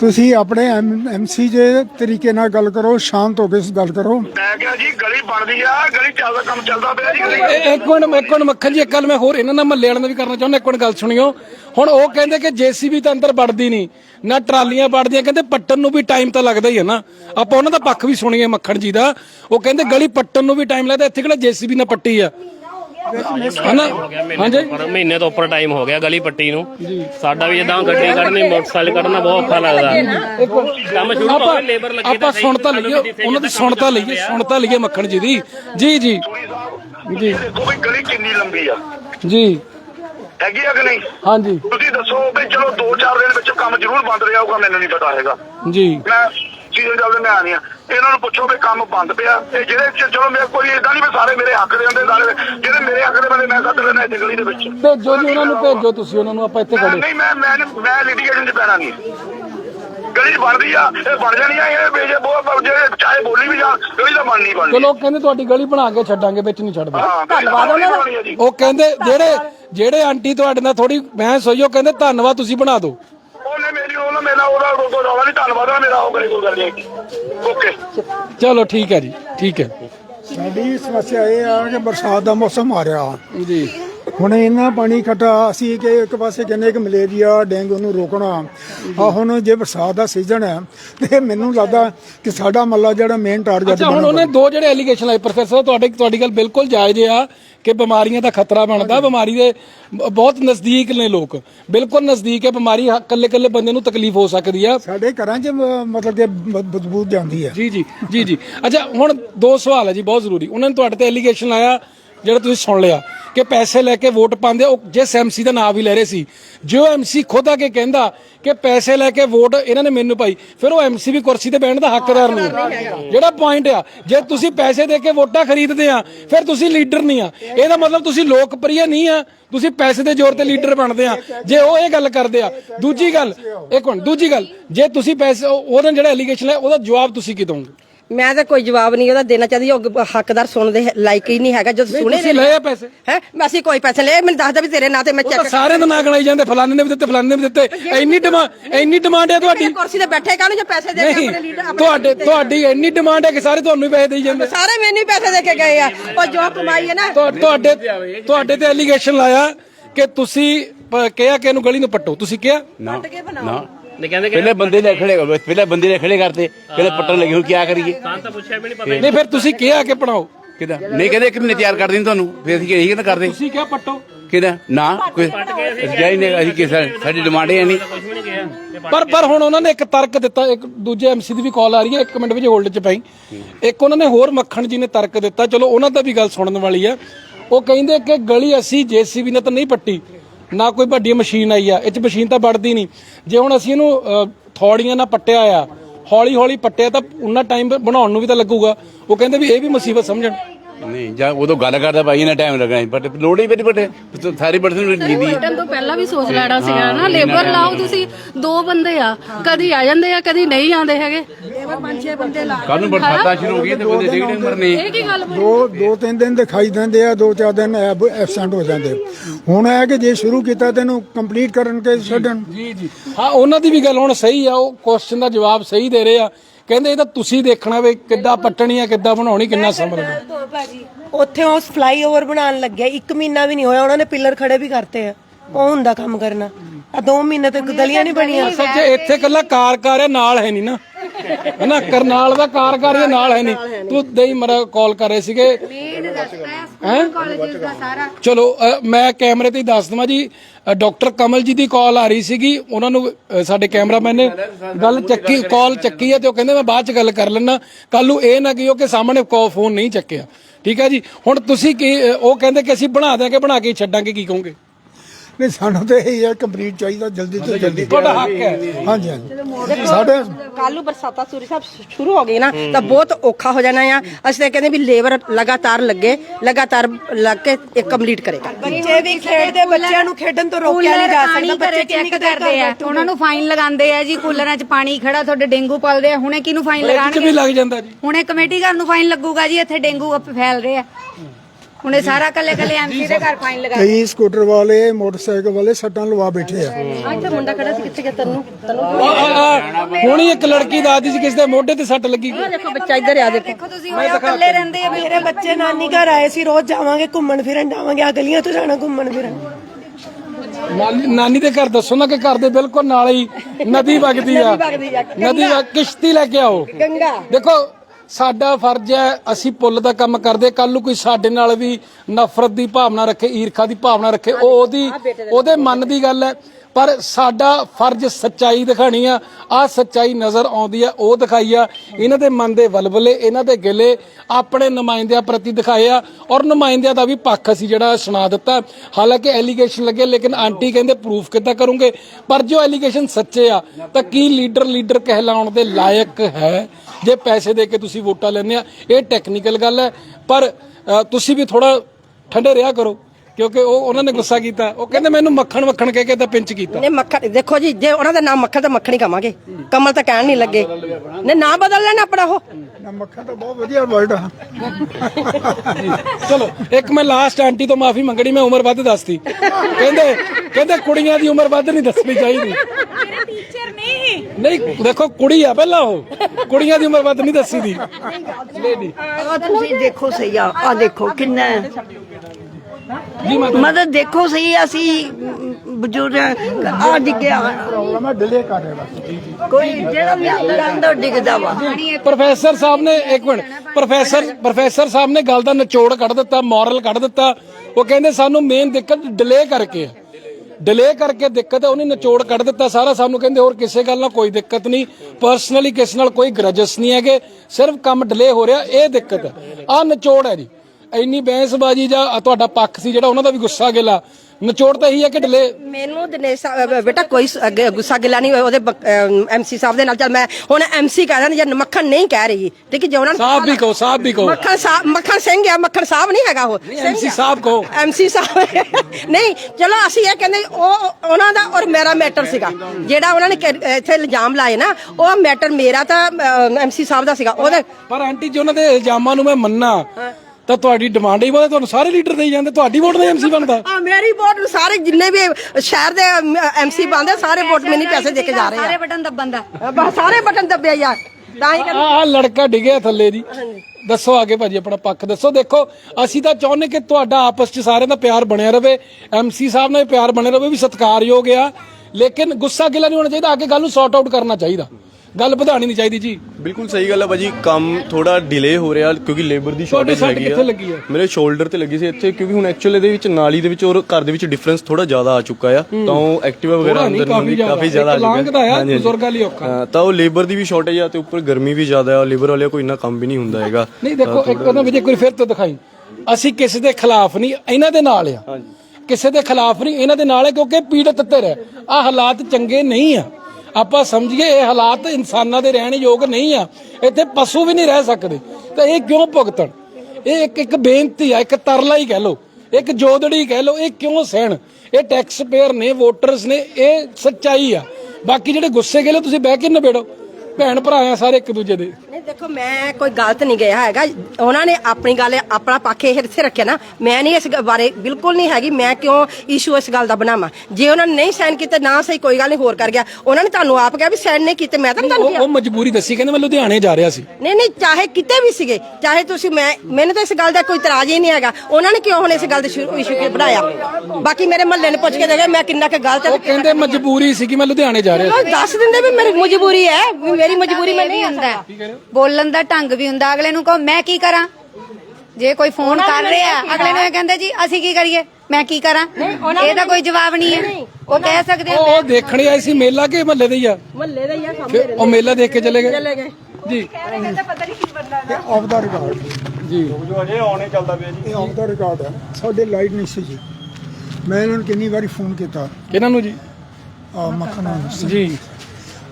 ਤੁਸੀਂ ਆਪਣੇ ਐਮਸੀ ਜੇ ਤਰੀਕੇ ਨਾਲ ਗੱਲ ਕਰੋ ਸ਼ਾਂਤ ਹੋ ਕੇ ਗੱਲ ਕਰੋ। ਮੈਂ ਕਿਹਾ ਜੀ ਗਲੀ ਬਣਦੀ ਆ ਗਲੀ ਚੱਲਦਾ ਕੰਮ ਚੱਲਦਾ ਪਿਆ ਜੀ। ਗਲੀ ਇਹ- ਇੱਕ ਮਿੰਟ ਇੱਕ ਮਿੰਟ ਮੱਖਣ ਜੀ ਇੱਕ ਗੱਲ ਮੈਂ ਹੋਰ ਇਹਨਾਂ ਨਾਲ ਮਹੱਲੇ ਵਾਲਿਆਂ ਦਾ ਵੀ ਕਰਨਾ ਚਾਹੁੰਦਾ ਇੱਕ ਮਿੰਟ ਗੱਲ ਸੁਣਿਓ। ਹੁਣ ਉਹ ਕਹਿੰਦੇ ਕਿ ਜੀਸੀਬੀ ਤਾਂ ਅੰਦਰ ਵੜਦੀ ਨਹੀਂ ਨਾ ਟਰਾਲੀਆਂ ਵੜਦੀਆਂ ਕਹਿੰਦੇ ਪੱਟਣ ਨੂੰ ਵੀ ਟਾਈਮ ਤਾਂ ਲੱਗਦਾ ਹੀ ਹੈ ਨਾ। ਆਪਾਂ ਉਹਨਾਂ ਦਾ ਪੱਖ ਵੀ ਸੁਣੀਏ ਮੱਖਣ ਜੀ ਦਾ। ਉਹ ਕਹਿੰਦੇ ਗਲੀ ਪੱਟਣ ਨੂੰ ਵੀ ਟਾਈਮ ਲੱਗਦਾ ਇੱਥੇ ਕਿਹੜਾ ਜੀਸੀਬੀ ਨਾਲ ਪੱਟੀ ਆ? ਹਨਾ? ਹਾਂਜੀ। ਪਰ ਮਹੀਨੇ ਤੋਂ ਉੱਪਰ ਟਾਈਮ ਹੋ ਗਿਆ ਗਲੀ ਪੱਟੀ ਨੂੰ। ਸਾਡਾ ਵੀ ਇਦਾਂ ਗੱਡੀ ਕੱਢਣੀ ਮੋਟਰਸਾਈਕਲ ਕੱਢਣਾ ਬਹੁਤ ਔਖਾ ਲੱਗਦਾ। ਕੰਮ ਸ਼ੁਰੂ ਹੋ ਗਿਆ ਲੇਬਰ ਲੱਗੀ ਆਪਾਂ ਸੁਣ ਤਾਂ ਲਈਏ ਉਹਨਾਂ ਦੀ ਸੁਣ ਤਾਂ ਲਈਏ ਸੁਣ ਤਾਂ ਲਈਏ ਮੱਖਣ ਜੀ ਦੀ। ਜੀ ਜੀ। ਜੀ। ਵੀ ਗਲੀ ਕਿੰਨੀ ਲੰਬੀ ਆ ਜੀ। ਹੈਗੀ ਆ ਕਿ ਨਹੀਂ? ਹਾਂਜੀ। ਤੁਸੀਂ ਦੱਸੋ ਵੀ ਚਲੋ 2-4 ਦਿਨ ਵਿੱਚ ਕੰਮ ਜ਼ਰੂਰ ਬੰਦ ਰਿਹਾ ਹੋਊਗਾ ਮੈਨੂੰ ਨਹੀਂ ਪਤਾ ਹੈਗਾ। ਜੀ। ਮੈਂ ਸੀਜ਼ਨ ਚੱਲਦੇ ਮੈਂ ਆਣੀ ਆ ਇਹਨਾਂ ਨੂੰ ਪੁੱਛੋ ਵੀ ਕੰਮ ਬੰਦ ਪਿਆ। ਤੇ ਜਿਹੜੇ ਚ- ਚਲੋ ਮੇਰੇ ਕੋਈ ਇਦਾਂ ਨਹੀਂ ਵੀ ਸਾਰੇ ਮੇਰੇ ਹੱਕ ਦੇ ਹੁੰਦੇ ਸਾਰੇ ਜਿਹੜੇ ਮੇਰੇ ਹੱਕ ਦੇ ਬੰਦੇ ਮੈਂ ਸੱਦ ਲੈਣਾ ਇੱਥੇ ਗਲੀ ਦੇ ਵਿੱਚ। ਭੇਜੋ ਜੀ ਉਹਨਾਂ ਨੂੰ ਭੇਜੋ ਤੁਸੀਂ ਉਹਨਾਂ ਨੂੰ ਆਪਾਂ ਇੱਥੇ ਮੈਂ- ਖੜੇ। ਨਹੀਂ ਮੈਂ ਮੈਂ ਮੈਂ ਲਿਟੀਗੇਸ਼ਨ 'ਚ ਪੈਣਾ ਨਹੀਂ। ਗਲੀ ਬਣਦੀ ਆ ਇਹ ਬਣ ਜਾਣੀ ਆ ਇਹ ਵੇਜੇ ਬਹੁਤ ਜੇ ਚਾਹੇ ਬੋਲੀ ਵੀ ਜਾ ਗਲੀ ਤਾਂ ਬਣਨੀ ਬਣਨੀ ਚਲੋ ਕਹਿੰਦੇ ਤੁਹਾਡੀ ਗਲੀ ਬਣਾ ਕੇ ਛੱਡਾਂਗੇ ਵਿੱਚ ਨਹੀਂ ਛੱਡਦੇ। ਹਾਂ ਧੰਨਵਾਦ ਉਹਨਾਂ ਦਾ ਉਹ ਕਹਿੰਦੇ ਜਿਹੜੇ ਜਿਹੜੇ ਆਂਟੀ ਤੁਹਾਡੇ ਨਾਲ ਥੋੜੀ ਹੋਈ ਉਹ ਕਹਿੰਦੇ ਧੰਨਵਾਦ ਤੁਸੀਂ ਬਣਾ ਦਿਓ। ਉਹਨੇ ਮੇਰੀ ਉਹਨਾਂ ਮੇਰਾ ਉਹਦਾ ਕੋਈ ਰੌਲਾ ਨਹੀਂ ਧੰਨਵਾਦ ਆ ਮੇਰਾ ਉਹ ਕਰੇ ਕੋਈ ਗੱਲ ਨਹੀਂ ਓਕੇ। ਚਲੋ ਠੀਕ ਹੈ ਜੀ ਠੀਕ ਹੈ। ਸਾਡੀ ਸਮੱਸਿਆ ਇਹ ਆ ਕਿ ਬਰਸਾਤ ਦਾ ਮੌਸਮ ਆ ਰਿਹਾ। ਜੀ। ਹੁਣ ਇੰਨਾ ਪਾਣੀ ਇਕੱਠਾ ਅਸੀਂ ਕਿ ਇੱਕ ਪਾਸੇ ਕਹਿੰਦੇ ਕਿ ਮਲੇਰੀਆ ਡੇਂਗੂ ਨੂੰ ਰੋਕਣਾ। ਆ ਹੁਣ ਜੇ ਬਰਸਾਤ ਦਾ ਸੀਜ਼ਨ ਹੈ ਤੇ ਮੈਨੂੰ ਲੱਗਦਾ ਕਿ ਸਾਡਾ ਮੱਲਾ ਜਿਹੜਾ ਮੇਨ ਟਾਰਗੇਟ ਅੱਛਾ ਹੁਣ ਉਹਨੇ ਦੋ ਜਿਹੜੇ ਐਲੀਗੇਸ਼ਨ ਲਾਏ। ਪ੍ਰੋਫੈਸਰ ਤੁਹਾਡੇ ਤੁਹਾਡੀ ਗੱਲ ਬਿਲਕੁਲ ਜਾਇਜ਼ ਆ ਕਿ ਬਿਮਾਰੀਆਂ ਦਾ ਖਤਰਾ ਬਣਦਾ। ਬਿਮਾਰੀ ਦੇ ਬਹੁਤ ਨਜ਼ਦੀਕ ਨੇ ਲੋਕ। ਬਿਲਕੁਲ ਨਜ਼ਦੀਕ ਹੈ। ਬਿਮਾਰੀ ਕੱਲੇ ਕੱਲੇ ਬੰਦੇ ਨੂੰ ਤਕਲੀਫ ਹੋ ਸਕਦੀ ਆ। ਸਾਡੇ ਘਰਾਂ 'ਚ ਮਤਲਬ ਕਿ ਬਦਬੂ ਜਾਂਦੀ ਹੈ। ਜੀ ਜੀ ਜੀ ਜੀ। ਅੱਛਾ ਹੁਣ ਦੋ ਸਵਾਲ ਹੈ ਜੀ ਬਹੁਤ ਜ਼ਰੂਰੀ। ਉਹਨਾਂ ਨੇ ਤੁਹਾਡੇ ਤੇ ਐਲੀਗੇਸ਼ਨ ਲਾਇਆ। ਜਿਹੜਾ ਤੁਸੀਂ ਸੁਣ ਲਿਆ ਕਿ ਪੈਸੇ ਲੈ ਕੇ ਵੋਟ ਪਾਉਂਦੇ ਉਹ ਜਿਸ ਐਮਸੀ ਦਾ ਨਾਮ ਵੀ ਲੈ ਰਹੇ ਸੀ। ਜੋ ਐਮਸੀ ਖੁਦ ਆ ਕੇ ਕਹਿੰਦਾ ਕਿ ਪੈਸੇ ਲੈ ਕੇ ਵੋਟ ਇਹਨਾਂ ਨੇ ਮੈਨੂੰ ਪਾਈ ਫਿਰ ਉਹ ਐਮਸੀ ਵੀ ਕੁਰਸੀ ਤੇ ਬੈਠਣ ਦਾ ਹੱਕਦਾਰ ਨਹੀਂ। ਜਿਹੜਾ ਪੁਆਇੰਟ ਆ ਜੇ ਤੁਸੀਂ ਪੈਸੇ ਦੇ ਕੇ ਵੋਟਾਂ ਖਰੀਦਦੇ ਆ ਫਿਰ ਤੁਸੀਂ ਲੀਡਰ ਨਹੀਂ ਆ। ਇਹਦਾ ਮਤਲਬ ਤੁਸੀਂ ਲੋਕਪ੍ਰਿਯ ਨਹੀਂ ਆ ਤੁਸੀਂ ਪੈਸੇ ਦੇ ਜ਼ੋਰ ਤੇ ਲੀਡਰ ਬਣਦੇ ਆ। ਜੇ ਉਹ ਇਹ ਗੱਲ ਕਰਦੇ ਆ ਦੂਜੀ ਗੱਲ ਇੱਕ ਮਿੰਟ ਦੂਜੀ ਗੱਲ ਜੇ ਤੁਸੀਂ ਪੈਸੇ ਉਹ- ਉਹਦਾ ਜਿਹੜਾ ਐਲੀਗੇਸ਼ਨ ਹੈ ਉਹਦਾ ਜਵਾਬ ਤੁਸੀਂ ਕੀ ਦੋਗੇ ਮੈਂ ਤਾਂ ਕੋਈ ਜਵਾਬ ਨਹੀਂ ਉਹਦਾ ਦੇਣਾ ਚਾਹਦੀ ਉਹ ਹੱਕਦਾਰ ਸੁਣਦੇ ਲਾਇਕ ਹੀ ਨਹੀਂ ਹੈਗਾ ਜਦੋਂ ਸੁਣੇ ਤੁਸੀਂ ਲਏ ਆ ਪੈਸੇ। ਹੈ? ਅਸੀਂ ਕੋਈ ਪੈਸੇ ਲਏ ਮੈਨੂੰ ਦੱਸਦਾ ਵੀ ਤੇਰੇ ਨਾਂ ਤੇ ਮੈਂ ਚੈੱਕ ਸਾਰਿਆਂ ਦਾ ਨਾਂ ਗਣਾਈ ਜਾਂਦੇ ਫਲਾਣੇ ਨੇ ਵੀ ਦਿੱਤੇ ਫਲਾਣੇ ਨੇ ਵੀ ਦਿੱਤੇ। ਇੰਨੀ ਡਿਮਾਂਡ ਇੰਨੀ ਡਿਮਾਂਡ ਹੈ ਤੁਹਾਡੀ। ਕੁਰਸੀ ਤੇ ਬੈਠੇ ਕਾਹਨੂੰ ਜੇ ਪੈਸੇ ਦੇ ਕੇ ਆਪਣੇ ਲੀਡਰ ਆਪਣੇ ਤੁਹਾਡੇ ਤੁਹਾਡੀ ਇੰਨੀ ਡਿਮਾਂਡ ਹੈ ਕਿ ਸਾਰੇ ਤੁਹਾਨੂੰ ਹੀ ਪੈਸੇ ਦੇਈ ਜਾਂਦੇ। ਸਾਰੇ ਮੈਨੂੰ ਹੀ ਪੈਸੇ ਦੇ ਕੇ ਗਏ ਆ। ਉਹ ਜੋ ਕਮਾਈ ਹੈ ਨਾ। ਤੁਹਾ- ਤੁਹਾਡੇ ਤੁਹਾਡੇ ਤੇ ਐਲੀਗੇਸ਼ਨ ਲਾਇਆ ਕਿ ਤੁਸੀਂ ਕਿਹਾ ਕਿ ਇਹਨੂੰ ਗਲੀ ਨੂੰ ਪੱਟੋ। ਤੁਸੀਂ ਕਿਹਾ? ਨਾ ਨਾ। ਨੇ ਕਹਿੰਦੇ ਕਿ ਪਹਿਲੇ ਬੰਦੇ ਨੇ ਖੜੇ ਪਹਿਲੇ ਬੰਦੇ ਨੇ ਖੜੇ ਕਰਤੇ ਕਹਿੰਦੇ ਪੱਟਣ ਲੱਗੇ ਹੁਣ ਕੀ ਕਰੀਏ? ਤਾਂ ਤਾਂ ਪੁੱਛਿਆ ਵੀ ਨਹੀਂ ਪਤਾ ਨਹੀਂ ਫਿਰ ਤੁਸੀਂ ਕਿਹਾ ਕਿ ਪੜਾਓ? ਕਿਦਾਂ? ਨਹੀਂ ਕਹਿੰਦੇ ਇੱਕ ਮਹੀਨੇ ਤਿਆਰ ਕਰ ਦੇਣ ਤੁਹਾਨੂੰ ਫਿਰ ਅਸੀਂ ਇਹੀ ਕਹਿੰਦੇ ਕਰਦੇ। ਤੁਸੀਂ ਕਿਹਾ ਪੱਟੋ। ਕਿਦਾਂ ਨਾ ਕੋਈ ਜਾਈ ਨਹੀਂ ਅਸੀਂ ਕਿਸੇ ਸਾਡੀ ਡਿਮਾਂਡ ਹੀ ਨਹੀਂ। ਪਰ ਪਰ ਹੁਣ ਉਹਨਾਂ ਨੇ ਇੱਕ ਤਰਕ ਦਿੱਤਾ ਇੱਕ ਦੂਜੇ ਐਮਸੀ ਦੀ ਵੀ ਕਾਲ ਆ ਰਹੀ ਹੈ ਇੱਕ ਮਿੰਟ ਵਿੱਚ ਹੋਲਡ 'ਚ ਪਈ। ਇੱਕ ਉਹਨਾਂ ਨੇ ਹੋਰ ਮੱਖਣ ਜੀ ਨੇ ਤਰਕ ਦਿੱਤਾ ਚਲੋ ਉਹਨਾਂ ਦਾ ਵੀ ਗੱਲ ਸੁਣਨ ਵਾਲੀ ਆ ਉਹ ਕਹਿੰਦੇ ਕਿ ਗਲੀ ਅਸੀਂ ਜੀਸੀਬੀ ਨਾਲ ਤਾਂ ਨਹੀਂ ਪੱਟੀ ਨਾ ਕੋਈ ਵੱਡੀ ਮਸ਼ੀਨ ਆਈ ਆ। ਇਹ 'ਚ ਮਸ਼ੀਨ ਤਾਂ ਵੜਦੀ ਨਹੀਂ। ਜੇ ਹੁਣ ਅਸੀਂ ਇਹਨੂੰ ਥੌੜੀਆਂ ਨਾਲ ਪੱਟਿਆ ਆ ਹੌਲੀ ਹੌਲੀ ਪੱਟਿਆ ਤਾਂ ਉਹਨਾਂ ਟਾਈਮ ਬਣਾਉਣ ਨੂੰ ਵੀ ਤਾਂ ਲੱਗੂਗਾ। ਉਹ ਕਹਿੰਦੇ ਵੀ ਇਹ ਵੀ ਮੁਸੀਬਤ ਸਮਝਣ। ਨਹੀਂ ਜਾਂ ਉਦੋਂ ਗੱਲ ਕਰਦਾ ਭਾਈ ਇਹਨਾਂ ਟਾਈਮ ਲੱਗਣਾ ਸੀ ਬਟ ਲੋੜ ਹੀ ਬੜੀ ਬਟੇ ਸਾਰੀ ਪਰਸਨ ਨੀਦੀ ਕੱਟਣ ਤੋਂ ਪਹਿਲਾਂ ਵੀ ਸੋਚ ਲੈਣਾ ਸੀਗਾ ਨਾ ਲੇਬਰ ਲਾਓ ਤੁਸੀਂ ਦੋ ਬੰਦੇ ਆ ਕਦੀ ਆ ਜਾਂਦੇ ਆ ਕਦੀ ਨਹੀਂ ਆਉਂਦੇ ਹੈਗੇ। ਕੱਲ ਨੂੰ ਬਰਸਾਤਾਂ ਸ਼ੁਰੂ ਹੋ ਗਈ ਤੇ ਬੰਦੇ ਡਿੱਗਣੇ ਮਰਨੇ। ਇਹ ਕੀ ਗੱਲ ਬਣੀ? ਦੋ ਦੋ ਤਿੰਨ ਦਿਨ ਦਿਖਾਈ ਦਿੰਦੇ ਆ ਦੋ ਚਾਰ ਦਿਨ ਐਬਸੈਂਟ ਹੋ ਜਾਂਦੇ। ਹੁਣ ਇਹ ਕਿ ਜੇ ਸ਼ੁਰੂ ਕੀਤਾ ਤੈਨੂੰ ਕੰਪਲੀਟ ਕਰਨ ਕੇ ਛੱਡਣ। ਜੀ ਜੀ। ਹਾਂ ਉਹਨਾਂ ਦੀ ਵੀ ਗੱਲ ਹੁਣ ਸਹੀ ਆ ਉਹ ਕੁਐਸਚਨ ਦਾ ਜਵਾਬ ਸਹੀ ਦੇ ਰਹੇ ਆ। ਕਹਿੰਦੇ ਇਹ ਤਾਂ ਤੁਸੀਂ ਦੇਖਣਾ ਵੀ ਕਿੱਦਾਂ ਪੱਟਣੀ ਆ ਕਿੱਦਾਂ ਬਣਾਉਣੀ ਕਿੰਨਾ ਸਮਾਂ ਉੱਥੇ ਫਲਾਈਓਵਰ ਬਣਾਉਣ ਲੱਗਿਆ 1 ਮਹੀਨਾ ਵੀ ਨਹੀਂ ਹੋਇਆ ਉਹਨਾਂ ਨੇ ਪਿੱਲਰ ਖੜੇ ਵੀ ਕਰਤੇ ਆ। ਉਹ ਹੁੰਦਾ ਕੰਮ ਕਰਨਾ? ਆ 2 ਮਹੀਨੇ ਤੱਕ ਗਲੀਆਂ ਨਹੀਂ ਬਣੀਆਂ। ਸੱਚ ਇੱਥੇ ਕੱਲਾ ਕਾਰਕਾਰ ਹੈ ਨਾਲ ਹੈ ਨਹੀਂ ਨਾ। ਹਨਾ ਕਰਨਾਲ ਦਾ ਕਾਰਕਾਰ ਦੇ ਨਾਲ ਹੈ ਨਹੀਂ। ਤੂੰ ਦੇਈ ਮਰਾ ਕਾਲ ਕਰ ਰਹੇ ਸੀਗੇ। ਹੈ? ਚਲੋ ਅ, ਮੈਂ ਕੈਮਰੇ ਤੇ ਹੀ ਦੱਸ ਦਵਾਂ ਜੀ। ਅ, ਡਾਕਟਰ ਕਮਲ ਜੀ ਦੀ ਕਾਲ ਆ ਰਹੀ ਸੀਗੀ। ਉਹਨਾਂ ਨੂੰ ਅ, ਸਾਡੇ ਕੈਮਰਾਮੈਨ ਨੇ ਗੱਲ ਚੱਕੀ ਕਾਲ ਚੱਕੀ ਹੈ ਤੇ ਉਹ ਕਹਿੰਦੇ ਮੈਂ ਬਾਅਦ ਚ ਗੱਲ ਕਰ ਲੈਣਾ ਕੱਲ ਨੂੰ ਇਹ ਨਾ ਕਿਹੋ ਕਿ ਸਾਹਮਣੇ ਕਾਲ ਫੋਨ ਨਹੀਂ ਚੱਕਿਆ। ਠੀਕ ਹੈ ਜੀ? ਹੁਣ ਤੁਸੀਂ ਕੀ ਅ, ਉਹ ਕਹਿੰਦੇ ਕਿ ਅਸੀਂ ਬਣਾ ਦਿਆਂਗੇ ਬਣਾ ਕੇ ਹੀ ਛੱਡਾਂਗੇ ਕੀ ਕਹੋਗੇ? ਨਹੀਂ ਸਾਨੂੰ ਤੇ ਇਹ ਹੈ ਕੰਪਲੀਟ ਚਾਹੀਦਾ ਜਲਦੀ ਤੋਂ ਜਲਦੀ ਤੁਹਾਡਾ ਹੱਕ ਹੈ। ਹਾਂਜੀ ਹਾਂਜੀ। ਸਾਡੇ ਕੱਲ ਬਰਸਾਤਾਂ ਸੂਰੀ ਸਾਹਿਬ ਸ਼ੁਰੂ ਹੋ ਗਈ ਨਾ ਤਾਂ ਬਹੁਤ ਔਖਾ ਹੋ ਜਾਣਾ ਆ। ਅਸੀਂ ਤਾਂ ਕਹਿੰਦੇ ਵੀ ਲੇਬਰ ਲਗਾਤਾਰ ਲੱਗੇ ਲਗਾਤਾਰ ਲੱਗ ਕੇ ਇਹ ਕੰਪਲੀਟ ਕਰੇਗਾ। ਬੱਚੇ ਵੀ ਖੇਡਦੇ ਬੱਚਿਆਂ ਨੂੰ ਖੇਡਣ ਤੋਂ ਰੋਕਿਆ ਨਹੀਂ ਜਾ ਸਕਦਾ ਬੱਚੇ ਚੈੱਕ ਕਰਦੇ ਆ। ਉਹਨਾਂ ਨੂੰ ਫਾਈਨ ਲਗਾਉਂਦੇ ਆ ਜੀ ਕੂਲਰਾਂ 'ਚ ਪਾਣੀ ਖੜਾ ਤੁਹਾਡੇ ਡੇਂਗੂ ਪਲਦੇ ਆ ਹੁਣੇ ਕਿਹਨੂੰ ਫਾਈਨ ਵੀ ਲਗਾਣਗੇ ਲੱਗ ਜਾਂਦਾ ਜੀ। ਹੁਣੇ ਕਮੇਟੀ ਘਰ ਨੂੰ ਫਾਈਨ ਲੱਗੂਗਾ ਜੀ ਇੱਥੇ ਡੇਂਗੂ ਫੈਲ ਰਹੇ ਆ ਹੁਣੇ ਸਾਰਾ ਕੱਲੇ ਕੱਲੇ ਐਮਸੀ ਦੇ ਘਰ ਫਾਈਨ ਲਗਾ ਕਈ ਸਕੂਟਰ ਵਾਲੇ ਮੋਟਰਸਾਈਕਲ ਵਾਲੇ ਸੱਟਾਂ ਲਵਾ ਬੈਠੇ ਆ। ਇੱਥੇ ਮੁੰਡਾ ਖੜਾ ਸੀ ਕਿੱਥੇ ਗਿਆ? ਤੈਨੂੰ ਤੈਨੂੰ ਆ, ਆ, ਆ, ਹੁਣੀ ਇੱਕ ਲੜਕੀ ਦੱਸਦੀ ਸੀ ਕਿਸੇ ਦੇ ਮੋਢੇ ਤੇ ਸੱਟ ਲੱਗੀ। ਆਹ ਦੇਖੋ ਬੱਚਾ ਇੱਧਰ ਆ ਦੇਖੋ। ਦੇਖੋ ਤੁਸੀਂ ਹੋਇਆ ਕੱਲੇ ਰਹਿੰਦੇ ਆ ਮੇਰੇ ਬੱਚੇ ਨਾਨੀ ਘਰ ਆਏ ਸੀ ਰੋਜ਼ ਜਾਵਾਂਗੇ ਘੁੰਮਣ ਫਿਰਨ ਜਾਵਾਂਗੇ ਆ ਗਲੀਆਂ ਤੋਂ ਜਾਣਾ ਘੁੰਮਣ ਫਿਰਨ। ਨਾਨੀ ਨਾਨੀ ਦੇ ਘਰ ਦੱਸੋ ਨਾ ਕਿ ਘਰ ਦੇ ਬਿਲਕੁਲ ਨਾਲ ਹੀ ਨਦੀ ਵਗਦੀ ਆ। ਵਗਦੀ ਆ, ਨਦੀ ਵਗ ਕਿਸ਼ਤੀ ਲੈ ਕੇ ਆਓ। ਗੰਗਾ। ਦੇਖੋ ਸਾਡਾ ਫਰਜ਼ ਹੈ ਅਸੀਂ ਪੁੱਲ ਦਾ ਕੰਮ ਕਰਦੇ ਕੱਲ ਨੂੰ ਕੋਈ ਸਾਡੇ ਨਾਲ ਵੀ ਨਫ਼ਰਤ ਦੀ ਭਾਵਨਾ ਰੱਖੇ ਈਰਖਾ ਦੀ ਭਾਵਨਾ ਰੱਖੇ ਉਹ ਉਹਦੀ ਉਹਦੇ ਮਨ ਦੀ ਗੱਲ ਹੈ। ਪਰ ਸਾਡਾ ਫਰਜ਼ ਸੱਚਾਈ ਦਿਖਾਣੀ ਆ ਆ ਸੱਚਾਈ ਨਜ਼ਰ ਆਉਂਦੀ ਆ ਉਹ ਦਿਖਾਈ ਆ। ਇਹਨਾਂ ਦੇ ਮਨ ਦੇ ਵਲਵਲੇ ਇਹਨਾਂ ਦੇ ਗਿਲੇ ਆਪਣੇ ਨੁਮਾਇੰਦਿਆਂ ਪ੍ਰਤੀ ਦਿਖਾਏ ਆ ਔਰ ਨੁਮਾਇੰਦਿਆਂ ਦਾ ਵੀ ਪੱਖ ਅਸੀਂ ਜਿਹੜਾ ਸੁਣਾ ਦਿੱਤਾ। ਹਾਲਾਂਕਿ ਐਲੀਗੇਸ਼ਨ ਲੱਗੇ ਲੇਕਿਨ ਆਂਟੀ ਕਹਿੰਦੇ ਪ੍ਰੂਫ ਕਿੱਦਾਂ ਕਰੋਗੇ? ਪਰ ਜੋ ਐਲੀਗੇਸ਼ਨ ਸੱਚੇ ਆ ਤਾਂ ਕੀ ਲੀਡਰ ਲੀਡਰ ਕਹਿਲਾਉਣ ਦੇ ਲਾਇਕ ਹੈ? ਜੇ ਪੈਸੇ ਦੇ ਕੇ ਤੁਸੀਂ ਵੋਟਾਂ ਲੈਂਦੇ ਆ, ਇਹ ਟੈਕਨੀਕਲ ਗੱਲ ਹੈ, ਪਰ ਤੁਸੀਂ ਵੀ ਥੋੜਾ ਠੰਡੇ ਰਿਹਾ ਕਰੋ। ਕਿਉਂਕਿ ਉਹ ਉਹਨਾਂ ਨੇ ਗੁੱਸਾ ਕੀਤਾ। ਉਹ ਕਹਿੰਦੇ ਮੈਨੂੰ ਮੱਖਣ ਮੱਖਣ ਕਹਿ ਕੇ ਤਾਂ ਪਿੰਚ ਕੀਤਾ। ਨੇ ਮੱਖਣ ਦੇਖੋ ਜੀ ਜੇ ਉਹਨਾਂ ਦਾ ਨਾਮ ਮੱਖਣ ਤਾਂ ਮੱਖਣੀ ਕਵਾਂਗੇ ਕਮਲ ਤਾਂ ਕਹਿਣ ਨਹੀਂ ਲੱਗੇ। ਨੇ ਨਾਂ ਬਦਲ ਲੈਣਾ ਆਪਣਾ ਉਹ। ਨਾ ਮੱਖਣ ਤਾਂ ਬਹੁਤ ਵਧੀਆ ਵਰਡ ਆ। ਚਲੋ ਇੱਕ ਮੈਂ ਲਾਸਟ ਆਂਟੀ ਤੋਂ ਮਾਫੀ ਮੰਗਣੀ ਮੈਂ ਉਮਰ ਵੱਧ ਦੱਸਤੀ। ਕਹਿੰਦੇ ਕਹਿੰਦੇ ਕੁੜੀਆਂ ਦੀ ਉਮਰ ਵੱਧ ਨਹੀਂ ਦੱਸਣੀ ਚਾਹੀਦੀ। ਮੇਰੇ ਟੀਚਰ ਨਹੀਂ ਨਹੀਂ ਦੇਖੋ ਕੁੜੀ ਆ ਪਹਿਲਾਂ ਉਹ। ਕੁੜੀਆਂ ਦੀ ਉਮਰ ਵੱਧ ਨਹੀਂ ਦੱਸੀ ਦੀ ਲੇਡੀ ਆ ਤੁਸੀਂ ਦੇਖੋ ਸਹੀ ਆ ਆ ਦੇਖੋ ਕਿੰਨਾ ਹੈ। ਜੀ ਮੈਂ ਮਤਲਬ ਦੇਖੋ ਸਹੀ ਅਸੀਂ ਬਜ਼ੁਰਗ ਆ? ਡਿੱਗਿਆ ਪ੍ਰੋਬਲਮ ਹੈ ਡਿਲੇ ਕਰ ਰਿਹਾ ਬਸ। ਕੋਈ ਜਿਹੜਾ ਵੀ ਲੰਦਾ ਡਿੱਗਦਾ ਵਾ। ਪ੍ਰੋਫੈਸਰ ਸਾਹਿਬ ਨੇ ਇੱਕ ਮਿੰਟ ਪ੍ਰੋਫੈਸਰ ਪ੍ਰੋਫੈਸਰ ਸਾਹਿਬ ਨੇ ਗੱਲ ਦਾ ਨਿਚੋੜ ਕੱਢ ਦਿੱਤਾ ਮੋਰਲ ਕੱਢ ਦਿੱਤਾ। ਉਹ ਕਹਿੰਦੇ ਸਾਨੂੰ ਮੇਨ ਦਿੱਕਤ ਡਿਲੇ ਕਰਕੇ ਡਿਲੇ ਕਰਕੇ ਦਿੱਕਤ ਹੈ ਉਹਨੇ ਨਿਚੋੜ ਕੱਢ ਦਿੱਤਾ। ਸਾਰਾ ਸਾਨੂੰ ਕਹਿੰਦੇ ਹੋਰ ਕਿਸੇ ਗੱਲ ਨਾਲ ਕੋਈ ਦਿੱਕਤ ਨਹੀਂ। ਪਰਸਨਲੀ ਕਿਸ ਨਾਲ ਕੋਈ ਗਰਜਸ ਨਹੀਂ ਹੈਗੇ। ਸਿਰਫ ਕੰਮ ਡਿਲੇ ਹੋ ਰਿਹਾ ਇਹ ਦਿੱਕਤ। ਹੈ ਆ ਨਿਚੋੜ ਹੈ ਜੀ। ਇੰਨੀ ਬਹਿਸਬਾਜੀ ਜਾਂ ਆਹ ਤੁਹਾਡਾ ਪੱਖ ਸੀ ਜਿਹੜਾ ਉਹਨਾਂ ਦਾ ਵੀ ਗੁੱਸਾ ਗਿਲਾ। ਨਿਚੋੜ ਤਾਂ ਇਹੀ ਹੈ ਕਿ ਢਿੱਲੇ ਮੈਨੂੰ ਦਿਨੇਸ਼ ਸਾਹਿਬ- ਬੇਟਾ ਕੋਈ ਸ- ਅੱਗੇ ਗੁੱਸਾ ਗਿਲਾ ਨਹੀਂ ਹੋਇਆ। ਉਹਦੇ ਐਮਸੀ ਸਾਹਿਬ ਦੇ ਨਾਲ ਚੱਲ ਮੈਂ ਹੁਣ ਐਮਸੀ ਕਹਿ ਰਿਹਾ ਜਾਂ ਮੱਖਣ ਨਹੀਂ ਕਹਿ ਰਹੀ। ਠੀਕ ਹੈ ਜੇ ਉਹਨਾਂ ਨੂੰ ਸਾਹਿਬ ਵੀ ਕਹੋ ਸਾਹਿਬ ਵੀ ਕਹੋ। ਮੱਖਣ ਸਾਹਿਬ ਮੱਖਣ ਸਿੰਘ ਆ ਮੱਖਣ ਸਾਹਿਬ ਨਹੀਂ ਹੈਗਾ ਉਹ। MC ਸਾਹਿਬ ਕਹੋ। ਐਮਸੀ ਸਾਹਿਬ ਨਹੀਂ ਚਲੋ ਅਸੀਂ ਇਹ ਕਹਿੰਦੇ ਉਹ ਉਹਨਾਂ ਦਾ ਔਰ ਮੇਰਾ ਮੈਟਰ ਸੀਗਾ। ਜਿਹੜਾ ਉਹਨਾਂ ਨੇ ਕਿ- ਇੱਥੇ ਇਲਜ਼ਾਮ ਲਾਏ ਨਾ ਉਹ ਮੈਟਰ ਮੇਰਾ ਤਾਂ ਐਮਸੀ ਸਾਹਿਬ ਦਾ ਸੀਗਾ। ਉਹਦੇ ਪਰ ਆਂਟੀ ਜੀ ਉਹਨਾਂ ਦੇ ਇਲਜ਼ਾਮਾਂ ਨੂੰ ਮੈਂ ਮੰਨਾਂ। ਤਾਂ ਤੁਹਾਡੀ ਡਿਮਾਂਡ ਹੀ ਹੈ ਤੁਹਾਨੂੰ ਸਾਰੇ ਲੀਡਰ ਦੇਈ ਜਾਂਦੇ ਤੁਹਾਡੀ ਵੋਟ ਦਾ ਐਮਸੀ ਬਣਦਾ। ਆ ਮੇਰੀ ਵੋਟ ਨੂੰ ਸਾਰੇ ਜਿੰਨੇ ਵੀ ਸ਼ਹਿਰ ਦੇ ਐਮਸੀ ਬੰਦੇ ਸਾਰੇ ਵੋਟ ਮੈਨੂੰ ਪੈਸੇ ਦੇ ਕੇ ਜਾ ਰਹੇ ਸਾਰੇ ਆ ਬਟਨ ਦੱਬਣ ਦਾ। ਬਸ ਸਾਰੇ ਬਟਨ ਦੱਬੇ ਯਾਰ ਤਾਂ ਹੀ ਆ ਲੜਕਾ ਡਿੱਗਿਆ ਥੱਲੇ ਜੀ ਦੱਸੋ ਆਗੇ ਭਾਜੀ ਆਪਣਾ ਪੱਖ ਦੱਸੋ। ਦੇਖੋ ਅਸੀਂ ਤਾਂ ਚਾਹੁੰਦੇ ਕਿ ਤੁਹਾਡਾ ਆਪਸ 'ਚ ਸਾਰਿਆਂ ਦਾ ਪਿਆਰ ਬਣਿਆ ਰਵੇ। ਐਮਸੀ ਸਾਹਿਬ ਨਾਲ ਪਿਆਰ ਬਣਿਆ ਰਵੇ ਵੀ ਸਤਿਕਾਰਯੋਗ ਆ। ਲੇਕਿਨ ਗੁੱਸਾ ਗਿਲਾ ਨਹੀਂ ਹੋਣਾ ਚਾਹੀਦਾ ਅੱਗੇ ਗੱਲ ਨੂੰ ਸੌਟ ਆਊਟ ਕਰਨਾ ਚਾਹੀਦਾ। ਗੱਲ ਵਧਾਣੀ ਨਹੀਂ ਚਾਹੀਦੀ ਜੀ। ਬਿਲਕੁਲ ਸਹੀ ਗੱਲ ਹੈ ਭਾਜੀ ਕੰਮ ਥੋੜਾ ਡਿਲੇ ਹੋ ਰਿਹਾ ਕਿਉਂਕਿ ਲੇਬਰ ਦੀ ਤੁਹਾਡੇ ਸ਼ਾਰਟੇਜ ਸੱਟ ਹੈਗੀ ਕਿੱਥੇ ਆ ਲੱਗੀ ਆ? ਮੇਰੇ ਸ਼ੋਲਡਰ ਤੇ ਲੱਗੀ ਸੀ ਇੱਥੇ ਕਿਉਂਕਿ ਹੁਣ ਐਕਚੁਅਲ ਇਹਦੇ ਵਿੱਚ ਨਾਲੀ ਦੇ ਵਿੱਚ ਔਰ ਘਰ ਦੇ ਵਿੱਚ ਡਿਫਰੈਂਸ ਥੋੜਾ ਜ਼ਿਆਦਾ ਆ ਚੁੱਕਾ ਆ। ਤਾਂ ਉਹ ਐਕਟਿਵਾ ਵਗੈਰਾ ਥੋੜ੍ਹਾ ਨਹੀਂ, ਅੰਦਰ ਨਹੀਂ ਜ਼ਿਆਦਾ। ਕਾਫੀ ਜ਼ਿਆਦਾ ਆ ਇੱਕ ਚੁੱਕਾ ਲੰਘਦਾ ਆ, ਹਾਂਜੀ, ਹਾਂਜੀ। ਬਜ਼ੁਰਗਾਂ ਲਈ ਔਖਾ। ਹਾਂ, ਤਾਂ ਉਹ ਲੇਬਰ ਦੀ ਵੀ ਸ਼ਾਰਟੇਜ ਆ ਤੇ ਉੱਪਰ ਗਰਮੀ ਵੀ ਜ਼ਿਆਦਾ ਆ ਲੇਬਰ ਵਾਲਿਆਂ ਕੋਈ ਇੰਨਾ ਕੰਮ ਵੀ ਨਹੀਂ ਹੁੰਦਾ ਹੈਗਾ। ਨਹੀਂ ਦੇਖੋ ਇੱਕ ਉਹਨਾਂ ਵਿੱਚ ਕੋਈ ਫਿਰ ਤੋਂ ਦਿਖਾਈ। ਅਸੀਂ ਕਿਸੇ ਦੇ ਖਿਲਾਫ ਨਹੀਂ ਇਹਨਾਂ ਦੇ ਨਾਲ ਆ। ਕਿਸੇ ਦੇ ਖਿਲਾਫ ਨਹੀਂ ਇਹਨਾਂ ਦੇ ਨਾਲ ਹੈ ਕਿਉਂਕਿ ਪੀੜਤ ਧਿਰ ਹੈ ਆ ਹਾਲਾਤ ਚੰਗੇ ਨਹੀਂ ਆ। ਆਪਾਂ ਸਮਝੀਏ ਇਹ ਹਾਲਾਤ ਇਨਸਾਨਾਂ ਦੇ ਰਹਿਣ ਯੋਗ ਨਹੀਂ ਆ। ਇੱਥੇ ਪਸ਼ੂ ਵੀ ਨਹੀਂ ਰਹਿ ਸਕਦੇ। ਤਾਂ ਇਹ ਕਿਉਂ ਭੁਗਤਣ? ਇਹ ਇੱਕ ਇੱਕ ਬੇਨਤੀ ਆ, ਇੱਕ ਤਰਲਾ ਹੀ ਕਹਿ ਲਓ। ਇੱਕ ਜੋਦੜੀ ਕਹਿ ਲਓ, ਇਹ ਕਿਉਂ ਸਹਿਣ? ਇਹ ਟੈਕਸ ਪੇਅਰ ਨੇ ਵੋਟਰਸ ਨੇ, ਇਹ ਸੱਚਾਈ ਆ। ਬਾਕੀ ਜਿਹੜੇ ਗੁੱਸੇ ਗਏ ਤੁਸੀਂ ਬਹਿ ਕੇ ਨਿਬੇੜੋ। ਭੈਣ ਭਰਾ ਆ ਸਾਰੇ ਇੱਕ ਦੂਜੇ ਦੇ। ਨਹੀਂ ਦੇਖੋ ਮੈਂ ਕੋਈ ਗਲਤ ਨਹੀਂ ਗਿਆ ਹੈਗਾ। ਉਹਨਾਂ ਨੇ ਆਪਣੀ ਗੱਲ ਆਪਣਾ ਪੱਖ ਇਹ ਇੱਥੇ ਰੱਖਿਆ ਨਾ। ਮੈਂ ਨਹੀਂ ਇਸ ਬਾਰੇ ਬਿਲਕੁਲ ਨਹੀਂ ਹੈਗੀ। ਮੈਂ ਕਿਉਂ ਇਸ਼ੂ ਇਸ ਗੱਲ ਦਾ ਬਣਾਵਾਂ? ਜੇ ਉਹਨਾਂ ਨੇ ਨਹੀਂ ਸਾਈਨ ਕੀਤੇ ਨਾ ਸਹੀ ਕੋਈ ਗੱਲ ਨਹੀਂ ਹੋਰ ਕਰ ਗਿਆ। ਉਹਨਾਂ ਨੇ ਤੁਹਾਨੂੰ ਆਪ ਕਿਹਾ ਵੀ ਸਾਈਨ ਨਹੀਂ ਕੀਤੇ ਮੈਂ ਤਾਂ ਨੀ ਤੁਹਾਨੂੰ ਉਹ ਕਿਹਾ। ਮਜਬੂਰੀ ਦੱਸੀ ਕਹਿੰਦੇ ਮੈਂ ਲੁਧਿਆਣੇ ਜਾ ਰਿਹਾ ਸੀ। ਨਹੀਂ ਨਹੀਂ ਚਾਹੇ ਕਿਤੇ ਵੀ ਸੀਗੇ ਚਾਹੇ ਤੁਸੀਂ ਮੈਂ ਮੈਨੂੰ ਤਾਂ ਇਸ ਗੱਲ ਦਾ ਕੋਈ ਇਤਰਾਜ਼ ਹੀ ਨਹੀਂ ਹੈਗਾ। ਉਹਨਾਂ ਨੇ ਕਿਉਂ ਹੁਣ ਇਸ ਗੱਲ ਦੇ ਇਸ਼ੂ ਕਿ ਬਣਾਇਆ? ਬਾਕੀ ਮੇਰੇ ਮਹੱਲੇ ਨੇ ਪੁੱਛ ਕੇ ਦੇਖਿਆ ਮੈਂ ਕਿੰਨਾ ਕੁ ਗਲਤ ਹੈ ਉਹ ਕਹਿੰਦੇ ਮਜਬੂਰੀ ਸੀ ਕਿ ਮੈਂ ਲੁਧਿਆਣੇ ਜਾ ਰਿਹਾ ਚਲੋ ਦੱਸ ਦਿੰਦੇ ਵੀ ਮੇਰੀ ਮਜਬੂਰੀ ਹੈ ਵੀ ਮੇਰੀ ਮਜਬੂਰੀ ਮੈਂ ਨਹੀਂ ਹੁੰਦਾ ਬੋਲਣ ਦਾ ਢੰਗ ਵੀ ਹੁੰਦਾ ਅਗਲੇ ਨੂੰ ਕਹੋ ਮੈਂ ਕੀ ਕਰਾਂ? ਜੇ ਕੋਈ ਫੋਨ ਕਰ ਰਿਹਾ ਅਗਲੇ ਨੂੰ ਇਹ ਕਹਿੰਦੇ ਜੀ ਅਸੀਂ ਕੀ ਕਰੀਏ? ਮੈਂ ਕੀ ਕਰਾਂ? ਇਹਦਾ ਕੋਈ ਜਵਾਬ ਨਹੀਂ ਹੈ। ਉਹ ਕਹਿ ਸਕਦੇ ਆ ਉਹ ਦੇਖਣੇ ਆਏ ਸੀ ਮੇਲਾ ਕਿ ਮਹੱਲੇ ਦੇ ਹੀ ਆ? ਮਹੱਲੇ ਦਾ ਹੀ ਆ ਫਿਰ ਉਹ ਮੇਲਾ ਦੇਖ ਕੇ ਚਲੇ ਗਏ? ਚਲੇ ਗਏ। ਜੀ। ਆਫ ਦਾ ਰਿਕਾਰਡ ਜੀ। ਜੋ ਅਜੇ ਆਉਣੇ ਚੱਲਦਾ ਪਿਆ ਜੀ। ਇਹ ਆਫ ਦਾ ਰਿਕਾਰਡ ਹੈ ਸਾਡੇ ਲਾਈਟ ਨਹੀਂ ਸੀ ਜੀ। ਮੈਂ ਇਹਨਾਂ ਨੂੰ ਕਿੰਨੀ ਵਾਰੀ ਫੋਨ ਕੀਤਾ। ਕਿਹਨਾਂ ਨੂੰ ਜੀ? ਆ ਮੱਖਣਾ ਨੂੰ। ਜੀ।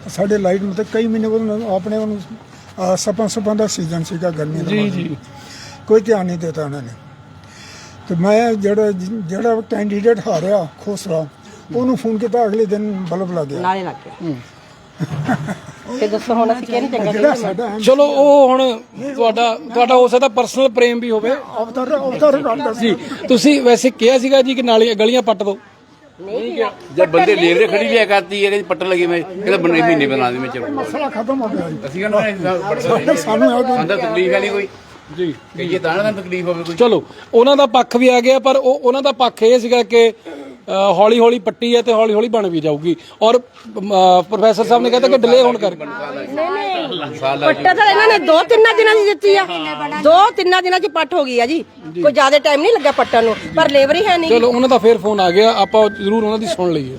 ਸਾਡੇ ਲਾਈਟ ਨੂੰ ਤਾਂ ਕਈ ਮਹੀਨੇ ਬਾਅਦ ਆਪਣੇ ਉਹਨੂੰ ਆਹ ਸਪਾਂ ਸਪਾਂ ਦਾ ਸੀਜ਼ਨ ਸੀਗਾ ਗਰਮੀ ਦਾ ਜੀ ਜੀ। ਕੋਈ ਧਿਆਨ ਨਹੀਂ ਦਿੱਤਾ ਉਹਨਾਂ ਨੇ। ਤੇ ਮੈਂ ਜਿਹੜਾ ਜਿਹੜਾ ਕੈਂਡੀਡੇਟ ਹਾਰਿਆ ਖੋਸਰਾ ਉਹਨੂੰ ਫੋਨ ਕੀਤਾ ਅਗਲੇ ਦਿਨ ਬਲਬ ਲੱਗ ਗਿਆ। ਨਾਲੇ ਲੱਗ ਗਿਆ। ਤੇ ਦੱਸੋ ਹੁਣ ਅਸੀਂ ਕਿਹਨੇ ਚੰਗਾ ਜਿਹੜਾ ਸਾਡਾ ਚਲੋ ਉਹ ਹੁਣ ਤੁਹਾਡਾ ਤੁਹਾਡਾ ਹੋ ਸਕਦਾ ਪਰਸਨਲ ਪ੍ਰੇਮ ਵੀ ਹੋਵੇ। ਅਵਤਾਰ ਅਵਤਾਰ ਰਿਕਾਰਡ ਜੀ ਤੁਸੀਂ ਵੈਸੇ ਕਿਹਾ ਸੀਗਾ ਜੀ ਕਿ ਨਾਲੀਆਂ ਗਲੀਆਂ ਪੱਟ ਦਿਓ। ਜਦ ਬੰਦੇ ਲੇਬਰੇ ਖੜੀ ਲਿਆ ਕਰਤੀ ਹੈ ਕਿ ਪੱਟਣ ਲੱਗੇ ਮੈਂ ਕਹਿੰਦਾ ਬੰਨੇ ਮਹੀਨੇ ਬਣਾ ਦੇ ਮੈਂ ਚਲੋ। ਮਸਲਾ ਖਤਮ ਹੋ ਗਿਆ ਜੀ। ਅਸੀਂ ਕਹਿੰਦਾ ਸਾਨੂੰ ਆ ਕੋਈ ਅੰਦਰ ਤਕਲੀਫ ਹੈ ਨਹੀਂ ਕੋਈ। ਜੀ। ਕਹੀਏ ਤਾਂ ਨਾ ਤਕਲੀਫ ਹੋਵੇ ਕੋਈ। ਚਲੋ ਉਹਨਾਂ ਦਾ ਪੱਖ ਵੀ ਆ ਗਿਆ ਪਰ ਉਹ ਉਹਨਾਂ ਦਾ ਪੱਖ ਇਹ ਸੀਗਾ ਕਿ ਹੌਲੀ ਹੌਲੀ ਪੱਟੀ ਹੈ ਤੇ ਹੌਲੀ ਹੌਲੀ ਬਣ ਵੀ ਜਾਊਗੀ। ਔਰ ਪ੍ਰੋਫੈਸਰ ਸਾਹਿਬ ਨੇ ਕਹਿੰਦਾ ਕਿ ਡਿਲੇ ਹੋਣ ਕਰਕੇ। ਪੱਟਾ ਤਾਂ ਇਹਨਾਂ ਨੇ ਦੋ ਤਿੰਨਾਂ ਦਿਨਾਂ ਦੀ ਦਿੱਤੀ ਆ। ਦੋ ਤਿੰਨਾਂ ਦਿਨਾਂ ਚ ਪੱਟ ਹੋ ਗਈ ਆ ਜੀ। ਕੋਈ ਜ਼ਿਆਦਾ ਟਾਈਮ ਨਹੀਂ ਲੱਗਾ ਪੱਟਣ ਨੂੰ ਪਰ ਲੇਬਰ ਹੀ ਹੈ ਨਹੀਂ। ਚਲੋ ਉਹਨਾਂ ਦਾ ਫੇਰ ਫੋਨ ਆ ਗਿਆ। ਆਪਾਂ ਜ਼ਰੂਰ ਉਹਨਾਂ ਦੀ ਸੁਣ ਲਈਏ।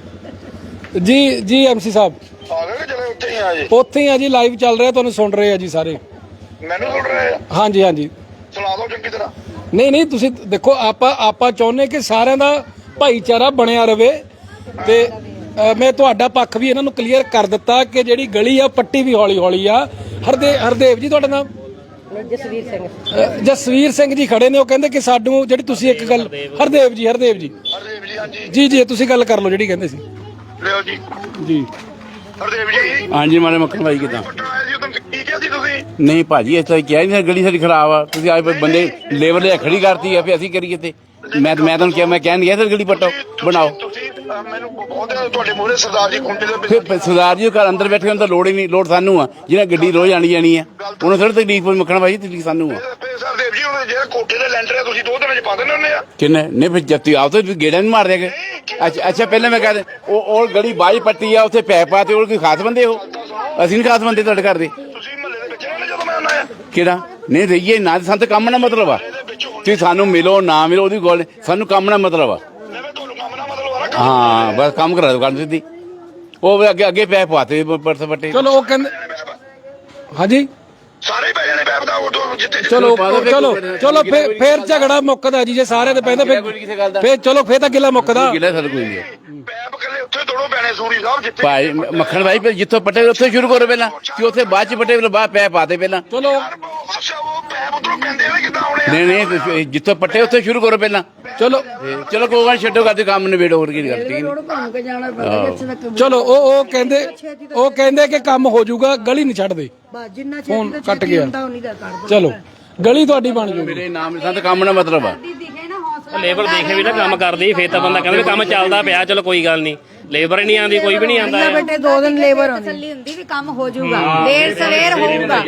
ਜੀ ਜੀ ਐਮਸੀ ਸਾਹਿਬ। ਆ ਗਏ ਕਿ ਚਲੇ ਉੱਥੇ ਹੀ ਆ ਜੀ। ਉੱਥੇ ਹੀ ਆ ਜੀ ਲਾਈਵ ਚੱਲ ਰਿਹਾ ਤੁਹਾਨੂੰ ਸੁਣ ਰਹੇ ਆ ਜੀ ਸਾਰੇ। ਮੈਨੂੰ ਸੁਣ ਰਹੇ ਆ? ਹਾਂਜੀ ਹਾਂਜੀ। ਸੁਣਾ ਦਿਓ ਚੰਗੀ ਤਰ੍ਹਾਂ। ਨਹੀਂ ਨਹੀਂ ਤੁਸੀਂ ਦੇਖੋ ਆਪਾਂ ਆਪਾਂ ਚਾਹੁੰਦੇ ਕਿ ਸਾਰਿਆਂ ਦਾ ਭਾਈਚਾਰਾ ਬਣਿਆ ਰਵੇ ਤੇ ਮੈਂ ਤੁਹਾਡਾ ਪੱਖ ਵੀ ਇਹਨਾਂ ਨੂੰ ਕਲੀਅਰ ਕਰ ਦਿੱਤਾ ਕਿ ਜਿਹੜੀ ਗਲੀ ਆ ਪੱਟੀ ਵੀ ਹੌਲੀ ਹੌਲੀ ਆ। ਹਰਦੇ ਹਰਦੇਵ ਜੀ ਤੁਹਾਡਾ ਨਾਮ? ਜਸਵੀਰ ਸਿੰਘ। ਜਸਵੀਰ ਸਿੰਘ ਜੀ ਖੜੇ ਨੇ ਉਹ ਕਹਿੰਦੇ ਕਿ ਸਾਨੂੰ ਜਿਹੜੀ ਤੁਸੀਂ ਇੱਕ ਗੱਲ ਹਰਦੇਵ ਜੀ। ਹਰਦੇਵ ਜੀ ਹਰਦੇਵ ਜੀ। ਹਾਂਜੀ। ਜੀ ਜੀ ਤੁਸੀਂ ਗੱਲ ਕਰ ਲਓ ਜਿਹੜੀ ਕਹਿੰਦੇ ਸੀ। ਲਿਓ ਜੀ। ਜੀ। ਹਰਦੇਵ ਜੀ। ਹਾਂਜੀ ਮਾਰੇ ਮੱਖਣ ਭਾਈ ਕਿਦਾਂ? ਪੱਟਣ ਆਏ ਸੀ ਉਦੋਂ ਕੀ ਕਿਹਾ ਸੀ ਤੁਸੀਂ? ਨਹੀਂ ਭਾਜੀ ਇਸ ਤਰ੍ਹਾਂ ਕਿਹਾ ਨਹੀਂ ਗਲੀ ਸਾਡੀ ਖਰਾਬ ਆ। ਤੁਸੀਂ ਆਏ ਬੰਦੇ ਲੇਬਰ ਲਿਆ ਖੜੀ ਕਰਤੀ ਆ ਫੇ ਅਸੀਂ ਕਰੀਏ ਤੇ। ਮੈਂ ਮੈਂ ਤੁਹਾਨੂੰ ਕਿਹਾ ਮੈਂ ਕਹਿਣ ਗਿਆ ਸਰ ਗਲੀ ਪੱਟੋ ਬਣਾਓ। ਤੁਸੀਂ ਅਹ, ਮੈਨੂੰ ਬਹੁਤ ਤੁਹਾਡੇ ਮੂਹਰੇ ਸਰਦਾਰ ਜੀ ਖੁੰਡੇ ਦੇ ਫਿਰ ਸਰਦਾਰ ਜੀ ਘਰ ਅੰਦਰ ਬੈਠੇ ਹੋਣ ਤਾਂ ਲੋੜ ਹੀ ਨਹੀਂ ਲੋੜ ਸਾਨੂੰ ਆ। ਜਿਹਨਾਂ ਗੱਡੀ ਰੋਜ਼ ਆਣੀ ਜਾਣੀ ਆ। ਉਹਨਾਂ ਥੋੜੀ ਤਕਲੀਫ ਹੋਈ ਮੱਖਣ ਭਾਈ ਤਕਲੀਫ ਸਾਨੂੰ ਆ। ਤੇ ਸਰਦੇਵ ਜੀ ਹੁਣ ਜਿਹੜਾ ਕੋਠੇ ਦੇ ਲੈਂਟਰ ਹੈ ਤੁਸੀਂ ਦੋ ਦਿਨਾਂ ਚ ਪਾ ਦਿੰਦੇ ਹੁੰਦੇ ਆ। ਕਿੰਨੇ? ਨਹੀਂ ਫਿਰ ਜੱਤੀ ਆਪ ਤਾਂ ਗੇੜਾ ਨਹੀਂ ਮਾਰ ਅੱਛਾ ਅੱਛਾ ਪਹਿਲਾਂ ਮੈਂ ਕਹਦੇ ਉਹ ਉਹ ਗਲੀ ਬਾਈ ਪੱਟੀ ਆ ਉੱਥੇ ਪੈ ਪਾ ਤੇ ਉਹ ਕੋਈ ਖਾਸ ਬੰਦੇ ਹੋ? ਅਸੀਂ ਨਹੀਂ ਖਾਸ ਬੰਦੇ ਤੁਹਾਡੇ ਘਰ ਦੇ। ਤੁਸੀਂ ਮਹੱਲੇ ਦੇ ਵਿੱਚ ਰਹਿੰਦੇ ਜਦੋਂ ਮੈਂ ਆਉਣਾ ਆ। ਕਿਹੜਾ? ਨਹੀਂ ਰਹੀਏ ਨਾ ਸਾਨੂੰ ਤਾਂ ਕੰਮ ਨਾਲ ਮਤਲਬ ਆ। ਤੁਸੀਂ ਸਾਨੂੰ ਮਿਲੋ ਨਾ ਮਿਲੋ ਉਹਦੀ ਗੱਲ। ਸਾਨੂੰ ਕੰਮ ਨਾਲ ਮਤਲਬ ਆ ਮੈਂ ਤੁਹਾਨੂੰ ਕੰਮ ਨਾ ਮਤਲਬ ਆ ਨਾ ਹਾਂ ਬਸ ਕੰਮ ਕਰਾ ਦੋ ਕੰਮ ਸਿੱਧੀ ਉਹ ਵੀ ਅੱਗੇ ਅੱਗੇ ਪੈ ਪਾਤੇ ਪਰਸ ਪੱਟੇ ਚਲੋ ਉਹ ਕਹਿੰਦੇ ਹਾਂਜੀ ਸਾਰੇ ਹੀ ਪੈ ਜਾਣੇ ਪੈਪ ਦਾ ਉਹ ਜਿੱਥੇ ਚਲੋ ਦਿਓ ਚਲੋ ਚਲੋ ਫੇਰ ਫੇਰ ਝਗੜਾ ਮੁੱਕਦਾ ਜੀ ਜੇ ਸਾਰੇ ਤੇ ਪੈਂਦੇ ਫਿਰ। ਫੇਰ ਚਲੋ ਫੇਰ ਤਾਂ ਗਿਲਾ ਮੁੱਕਦਾ ਗਿਲਾ ਸਰ ਕੋਈ ਨਹੀਂ ਹੈ। ਉੱਥੇ ਦੋੜੋ ਪੈਣੇ ਸੂਰੀ ਸਾਹਿਬ ਜਿੱਥੇ ਭਾਈ ਮੱਖਣ ਭਾਈ ਫਿਰ ਜਿੱਥੋਂ ਪੱਟੇ ਉੱਥੇ ਸ਼ੁਰੂ ਕਰੋ ਪਹਿਲਾਂ। ਕਿ ਉੱਥੇ ਬਾਅਦ ਚ ਪੱਟੇ ਬਾਅਦ ਪੈ ਪਾਤੇ ਪਹਿਲਾਂ। ਚਲੋ। ਯਾਰ ਉਹ ਅੱਛਾ ਉਹ ਪੈਪ ਉਧਰੋਂ ਪੈਂਦੇ ਨੇ ਕਿੱਦਾਂ ਆਉਣੇ ਆ। ਨਹੀਂ ਨਹੀਂ ਤੁਸੀਂ ਜਿੱਥੋਂ ਪੱਟੇ ਉੱਥੇ ਸ਼ੁਰੂ ਕਰੋ ਪਹਿਲਾਂ। ਚਲੋ। ਚਲੋ ਕੋਈ ਗੱਲ ਨੀ, ਛੱਡੋ ਕਰਦੇ ਕੰਮ ਨਿਬੇੜੋ ਹੋਰ ਕੀ ਗੱਲ ਠੀਕ ਚਲੋ ਉਹ ਉਹ ਕਹਿੰਦੇ ਉਹ ਕਹਿੰਦੇ ਕਿ ਕੰਮ ਹੋ ਜਾਊਗਾ ਗਲੀ ਨਹੀਂ ਛੱਡਦੇ। ਜਿੰਨਾ ਫੋਨ ਕੱਟ ਗਿਆ। ਉਨੀ ਦਾ ਕਰ ਚਲੋ ਗਲੀ ਤੁਹਾਡੀ ਬਣ ਜੂਗੀ। ਮੇਰੇ ਨਾਮ ਸੰਤ ਕੰਮ ਨਾ ਮਤਲਬ ਆ। ਲੇਬਰ ਦੇਖੇ ਵੀ ਨਾ ਕੰਮ ਕਰਦੀ ਫੇਰ ਤਾਂ ਬੰਦਾ ਕਹਿੰਦਾ ਵੀ ਕੰਮ ਚੱਲਦਾ ਪਿਆ ਚਲੋ ਕੋਈ ਗੱਲ ਨਹੀਂ। ਲੇਬਰ ਹੀ ਨਹੀਂ ਆਉਂਦੀ ਕੋਈ ਵੀ ਨਹੀਂ ਆਉਂਦਾ। ਬੇਟੇ ਦੋ ਦਿਨ ਲੇਬਰ ਆਉਂਦੀ। ਤਸੱਲੀ ਹੁੰਦੀ ਵੀ ਕੰਮ ਹੋ ਜਾਊਗਾ। ਦੇਰ ਸਵੇਰ ਹੋਊਗਾ।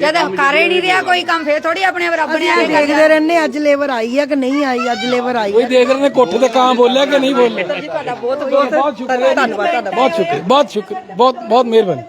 ਜਦ ਕਰ ਹੀ ਨਹੀਂ ਰਿਹਾ ਕੋਈ ਕੰਮ ਫੇਰ ਥੋੜੀ ਆਪਣੇ ਰੱਬ ਨੇ ਆਏ ਦੇਖਦੇ ਰਹਿੰਦੇ ਅੱਜ ਲੇਬਰ ਆਈ ਹੈ ਕਿ ਨਹੀਂ ਆਈ ਅੱਜ ਲੇਬਰ ਆਈ ਕੋਈ ਦੇਖ ਰਹੇ ਨੇ ਕੋਠੇ ਤੇ ਕਾਂ ਬੋਲਿਆ ਕਿ ਨਹੀਂ ਬੋਲਿਆ। ਤੁਹਾਡਾ ਬਹੁਤ ਬਹੁਤ ਧੰਨਵਾਦ ਤੁਹਾਡਾ ਬਹੁਤ ਸ਼ੁਕਰੀਆ ਬਹੁਤ ਸ਼ੁਕਰੀਆ ਬਹੁਤ ਬਹੁਤ ਮਿਹਰਬਾਨੀ।